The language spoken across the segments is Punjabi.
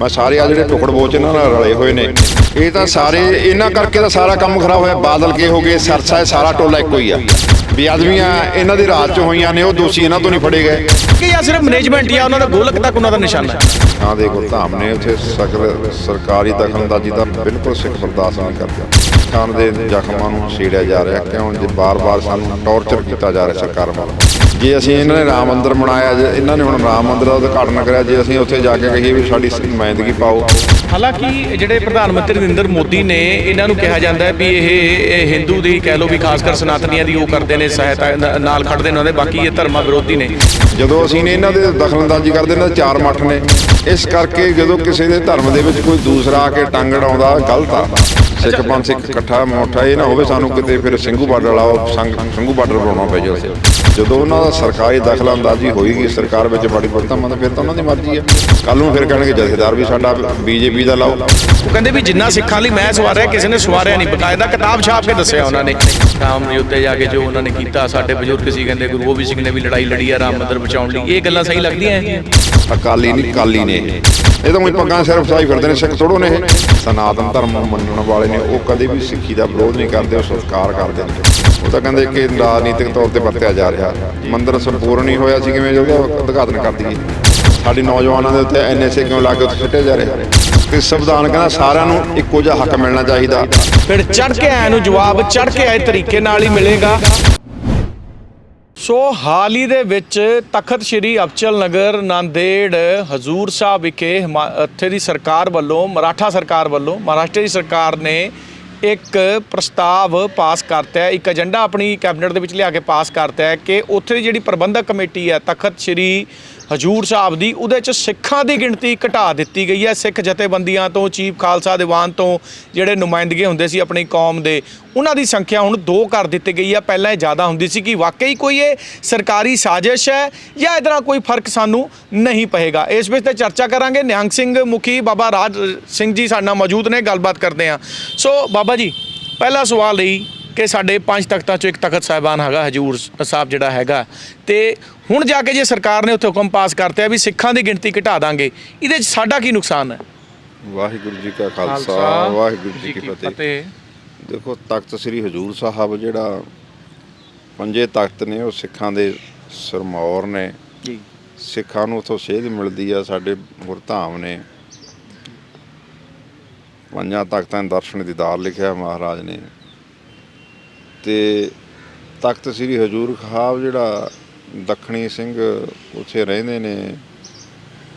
ਮੈਂ ਸਾਰੇ ਆ ਜਿਹੜੇ ਟੁਕੜ ਬੋਚ ਇਹਨਾਂ ਨਾਲ ਰਲੇ ਹੋਏ ਨੇ। ਇਹ ਤਾਂ ਸਾਰੇ ਇਹਨਾਂ ਕਰਕੇ ਤਾਂ ਸਾਰਾ ਕੰਮ ਖਰਾਬ ਹੋਇਆ। ਬਾਦਲ ਕੇ ਹੋ ਗਏ ਸਰਸਾ ਇਹ ਸਾਰਾ ਟੋਲਾ ਇੱਕੋ ਹੀ ਆ। ਵੀ ਆਦਮੀਆਂ ਇਹਨਾਂ ਦੀ ਰਾਜ ਚ ਹੋਈਆਂ ਨੇ ਉਹ ਦੋਸ਼ੀ ਇਹਨਾਂ ਤੋਂ ਨਹੀਂ ਫੜੇ ਗਏ। ਕਿ ਜਾਂ ਸਿਰਫ ਮੈਨੇਜਮੈਂਟ ਜਾਂ ਉਹਨਾਂ ਦਾ ਗੋਲਕ ਤੱਕ ਉਹਨਾਂ ਦਾ ਨਿਸ਼ਾਨਾ ਹੈ। ਥਾਂ ਦੇ ਗੁਰਧਾਮ ਨੇ ਉੱਥੇ ਸਰਕਾਰੀ ਦਖਲਅੰਦਾਜ਼ੀ ਦਾ ਬਿਲਕੁਲ ਸਿੱਖ ਬਰਦਾਸ਼ਤ ਨਹੀਂ ਕਰਦੇ ਖਾਨ ਦੇ ਜ਼ਖਮਾਂ ਨੂੰ ਛੇੜਿਆ ਜਾ ਰਿਹਾ, ਕਿਉਂ? ਜੇ ਬਾਰ-ਬਾਰ ਸਾਨੂੰ ਟੌਰਚਰ ਕੀਤਾ ਜਾ ਰਿਹਾ ਸਰਕਾਰ ਵੱਲੋਂ। ਜੇ ਅਸੀਂ ਇਹਨਾਂ ਨੇ ਰਾਮ ਮੰਦਿਰ ਬਣਾਇਆ, ਜੇ ਇਹਨਾਂ ਨੇ ਹੁਣ ਰਾਮ ਮੰਦਿਰ ਦਾ ਉਦਘਾਟਨ ਕਰਿਆ, ਜੇ ਅਸੀਂ ਉੱਥੇ ਜਾ ਕੇ ਕਹੀਏ ਵੀ ਸਾਡੀ ਨੁਮਾਇੰਦਗੀ ਪਾਓ ਹਾਲਾਂਕਿ ਜਿਹੜੇ ਪ੍ਰਧਾਨ ਮੰਤਰੀ ਨਰਿੰਦਰ ਮੋਦੀ ਨੇ ਇਹਨਾਂ ਨੂੰ ਕਿਹਾ ਜਾਂਦਾ ਹੈ ਵੀ ਇਹ ਹਿੰਦੂ ਦੀ ਕਹਿ ਲਓ ਵੀ ਖਾਸ ਕਰ ਸਨਾਤਨੀਆਂ ਦੀ ਉਹ ਕਰਦੇ ਨੇ ਸਹਾਇਤਾ ਨਾਲ ਖੜਦੇ ਨੇ ਉਹਨਾਂ ਦੇ, ਬਾਕੀ ਇਹ ਧਰਮਾਂ ਵਿਰੋਧੀ ਨੇ। ਜਦੋਂ ਅਸੀਂ ਨੇ ਇਹਨਾਂ ਦੇ ਦਖਲਅੰਦਾਜ਼ੀ ਕਰਦੇ ਇਹਨਾਂ ਦੇ ਚਾਰ ਮੱਠ ਨੇ, ਇਸ ਕਰਕੇ ਜਦੋਂ ਕਿਸੇ ਦੇ ਧਰਮ ਦੇ ਵਿੱਚ ਕੋਈ ਦੂਸਰਾ ਆ ਕੇ ਟੰਗ ਅੜਾਉਂਦਾ ਗਲਤ ਆ। ਸਿੱਖ ਪੰਥ ਸਿੱਖ ਇਕੱਠਾ ਮੋਠਾ ਇਹ ਨਾ ਹੋਵੇ ਸਾਨੂੰ ਕਿਤੇ ਫਿਰ ਸਿੰਘੂ ਬਾਰਡਰ ਵਾਲਾ ਸੰਘ ਸੰਗ ਸਿੰਘੂ ਬਾਰਡਰ ਬਣਾਉਣਾ ਪੈ ਜਾਵੇ। ਜਦੋਂ ਉਹਨਾਂ ਦਾ ਸਰਕਾਰੀ ਦਖਲਅੰਦਾਜ਼ੀ ਹੋਏਗੀ, ਸਰਕਾਰ ਵਿੱਚ ਬੜੀ ਬੜਤਾ ਮਤਲਬ ਫਿਰ ਤਾਂ ਉਹਨਾਂ ਦੀ ਮਰਜ਼ੀ ਆ ਕੱਲ ਨੂੰ ਫਿਰ ਕਹਿਣਗੇ, ਜਥੇਦਾਰ ਵੀ ਸਾਡਾ ਬੀਜੇਪੀ ਦਾ ਲਾਓ। ਉਹ ਕਹਿੰਦੇ ਵੀ ਜਿੰਨਾ ਸਿੱਖਾਂ ਲਈ ਮੈਂ ਸਵਾਰਿਆ, ਕਿਸੇ ਨੇ ਸਵਾਰਿਆ ਨਹੀਂ। ਬਕਾਇਦਾ ਕਿਤਾਬ ਛਾਪ ਕੇ ਦੱਸਿਆ ਉਹਨਾਂ ਨੇ। ਰਾਮ ਦੇ ਉੱਤੇ ਜਾ ਕੇ ਜੋ ਉਹਨਾਂ ਨੇ ਕੀਤਾ, ਸਾਡੇ ਬਜ਼ੁਰਗ ਸੀ, ਕਹਿੰਦੇ ਗੁਰੂ ਗੋਬਿੰਦ ਸਿੰਘ ਨੇ ਵੀ ਲੜਾਈ ਲੜੀ ਆ, ਰਾਮ ਮੰਦਿਰ ਬਚਾਉਣ ਲਈ। ਇਹ ਗੱਲਾਂ ਸਹੀ ਲੱਗਦੀਆਂ ਅਕਾਲੀ ਨਹੀਂ, ਕਾਲੀ ਨੇ ਇਹ। ਤਾਂ ਉਹੀ ਪੱਗਾਂ ਸਿਰ ਫਸਾਈ ਫਿਰਦੇ ਨੇ, ਸਿੱਖ ਥੋੜੋ ਨੇ ਇਹ। ਸਨਾਤਨ ਧਰਮ ਨੂੰ ਮੰਨਣ ਵਾਲੇ ਨੇ, ਉਹ ਕਦੇ ਵੀ ਸਿੱਖੀ ਦਾ ਵਿਰੋਧ ਨਹੀਂ ਕਰਦੇ, ਉਹ ਸਤਿਕਾਰ ਕਰਦੇ ਨੇ। ਉਹ ਤਾਂ ਕਹਿੰਦੇ ਕਿ ਰਾਜਨੀਤਿਕ ਤੌਰ ਤੇ ਵਰਤਿਆ ਜਾ ਰਿਹਾ। ਮੰਦਿਰ ਸੰਪੂਰਨ ਨਹੀਂ ਹੋਇਆ ਸੀ, ਕਿਵੇਂ ਉਹਦਾ ਉਦਘਾਟਨ ਕਰ ਦਈਏ। ਸਾਡੇ ਨੌਜਵਾਨਾਂ ਦੇ ਉੱਤੇ ਐਨਐਸਏ ਕਿਉਂ ਲਾ ਕੇ ਉੱਤੇ ਜਾ ਰਿਹਾ? ਤੇ ਸੰਵਿਧਾਨ ਕਹਿੰਦਾ ਸਾਰਿਆਂ ਨੂੰ ਇੱਕੋ ਜਿਹਾ ਹੱਕ ਮਿਲਣਾ ਚਾਹੀਦਾ। ਫਿਰ ਚੜ ਕੇ ਆਇਆ ਨੂੰ ਜਵਾਬ ਚੜ ਕੇ ਆਏ ਤਰੀਕੇ ਨਾਲ ਹੀ ਮਿਲੇਗਾ। ਸੋ ਹਾਲ ਹੀ ਦੇ ਵਿੱਚ ਤਖਤ ਸ੍ਰੀ ਅਬਚਲ ਨਗਰ ਨਾਂਦੇੜ ਹਜ਼ੂਰ ਸਾਹਿਬ ਵਿਖੇ ਹਿਮਾ- ਇੱਥੇ ਦੀ ਸਰਕਾਰ ਵੱਲੋਂ, ਮਰਾਠਾ ਸਰਕਾਰ ਵੱਲੋਂ, ਮਹਾਰਾਸ਼ਟਰ ਦੀ ਸਰਕਾਰ ਨੇ ਇੱਕ ਪ੍ਰਸਤਾਵ ਪਾਸ ਕਰਤਾ ਹੈ। ਇੱਕ ਏਜੰਡਾ ਆਪਣੀ ਕੈਬਨਿਟ ਦੇ ਵਿੱਚ ਲਿਆ ਕੇ ਪਾਸ ਕਰਤਾ ਹੈ ਕਿ ਉੱਥੇ ਦੀ ਜਿਹੜੀ ਪ੍ਰਬੰਧਕ ਕਮੇਟੀ ਹੈ, ਤਖਤ ਸ੍ਰੀ ਹਜੂਰ ਸਾਹਿਬ ਦੀ, ਉਹਦੇ ਚ ਸਿੱਖਾਂ ਦੀ ਗਿਣਤੀ ਘਟਾ ਦਿੱਤੀ ਗਈ ਹੈ। ਸਿੱਖ ਜਥੇਬੰਦੀਆਂ ਤੋਂ, ਚੀਫ ਖਾਲਸਾ ਦੀਵਾਨ ਤੋਂ ਜਿਹੜੇ ਨੁਮਾਇੰਦਗੇ ਹੁੰਦੇ ਸੀ ਆਪਣੀ ਕੌਮ ਦੇ, ਉਹਨਾਂ ਦੀ ਸੰਖਿਆ ਹੁਣ ਦੋ ਕਰ ਦਿੱਤੀ ਗਈ ਹੈ। ਪਹਿਲਾਂ ਇਹ ਜ਼ਿਆਦਾ ਹੁੰਦੀ ਸੀ ਕਿ ਵਾਕਈ ਕੋਈ ਇਹ ਸਰਕਾਰੀ ਸਾਜ਼ਿਸ਼ ਹੈ ਜਾਂ ਇਹਦਾ ਕੋਈ ਫ਼ਰਕ ਸਾਨੂੰ ਨਹੀਂ ਪਏਗਾ। ਇਸ ਵਿੱਚ ਤੇ ਚਰਚਾ ਕਰਾਂਗੇ। ਨਿਹੰਗ ਸਿੰਘ ਮੁਖੀ ਬਾਬਾ ਰਾਜ ਸਿੰਘ ਜੀ ਸਾਡੇ ਨਾਲ ਮੌਜੂਦ ਨੇ, ਗੱਲਬਾਤ ਕਰਦੇ ਹਾਂ। ਸੋ ਬਾਬਾ ਜੀ, ਪਹਿਲਾ ਸਵਾਲ ਲਈ ਕਿ ਸਾਡੇ ਪੰਜ ਤਖਤਾਂ ਚੋਂ ਇੱਕ ਤਖਤ ਸਾਹਿਬਾਨ ਹੈਗਾ ਹਜੂਰ ਸਾਹਿਬ ਜਿਹੜਾ ਹੈਗਾ। ਤੇ ਹੁਣ ਜਾ ਕੇ ਜੇ ਸਰਕਾਰ ਨੇ ਉੱਥੇ ਹੁਕਮ ਪਾਸ ਕਰਤਾ ਵੀ ਸਿੱਖਾਂ ਦੀ ਗਿਣਤੀ ਘਟਾ ਦਾਂਗੇ ਇਹਦੇ 'ਚ ਸਾਡਾ ਕੀ ਨੁਕਸਾਨ ਹੈ? ਵਾਹਿਗੁਰੂ ਜੀ ਕਾ ਖਾਲਸਾ ਵਾਹਿਗੁਰੂ ਜੀ ਕੀ ਫਤਿਹ। ਦੇਖੋ ਤਖਤ ਸ੍ਰੀ ਹਜੂਰ ਸਾਹਿਬ ਜਿਹੜਾ ਪੰਜੇ ਤਖਤ ਨੇ ਉਹ ਸਿੱਖਾਂ ਦੇ ਸਰਮੌਰ ਨੇ। ਜੀ। ਸਿੱਖਾਂ ਨੂੰ ਉਥੋਂ ਸੇਧ ਮਿਲਦੀ ਆ ਸਾਡੇ ਗੁਰਧਾਮ ਨੇ। ਪੰਜਾਂ ਤਖਤਾਂ ਦੇ ਦਰਸ਼ਨ ਦੀਦਾਰ ਲਿਖਿਆ ਮਹਾਰਾਜ ਨੇ। ਤੇ ਤਖਤ ਸ੍ਰੀ ਹਜੂਰ ਸਾਹਿਬ ਜਿਹੜਾ ਦੱਖਣੀ ਸਿੰਘ ਉੱਥੇ ਰਹਿੰਦੇ ਨੇ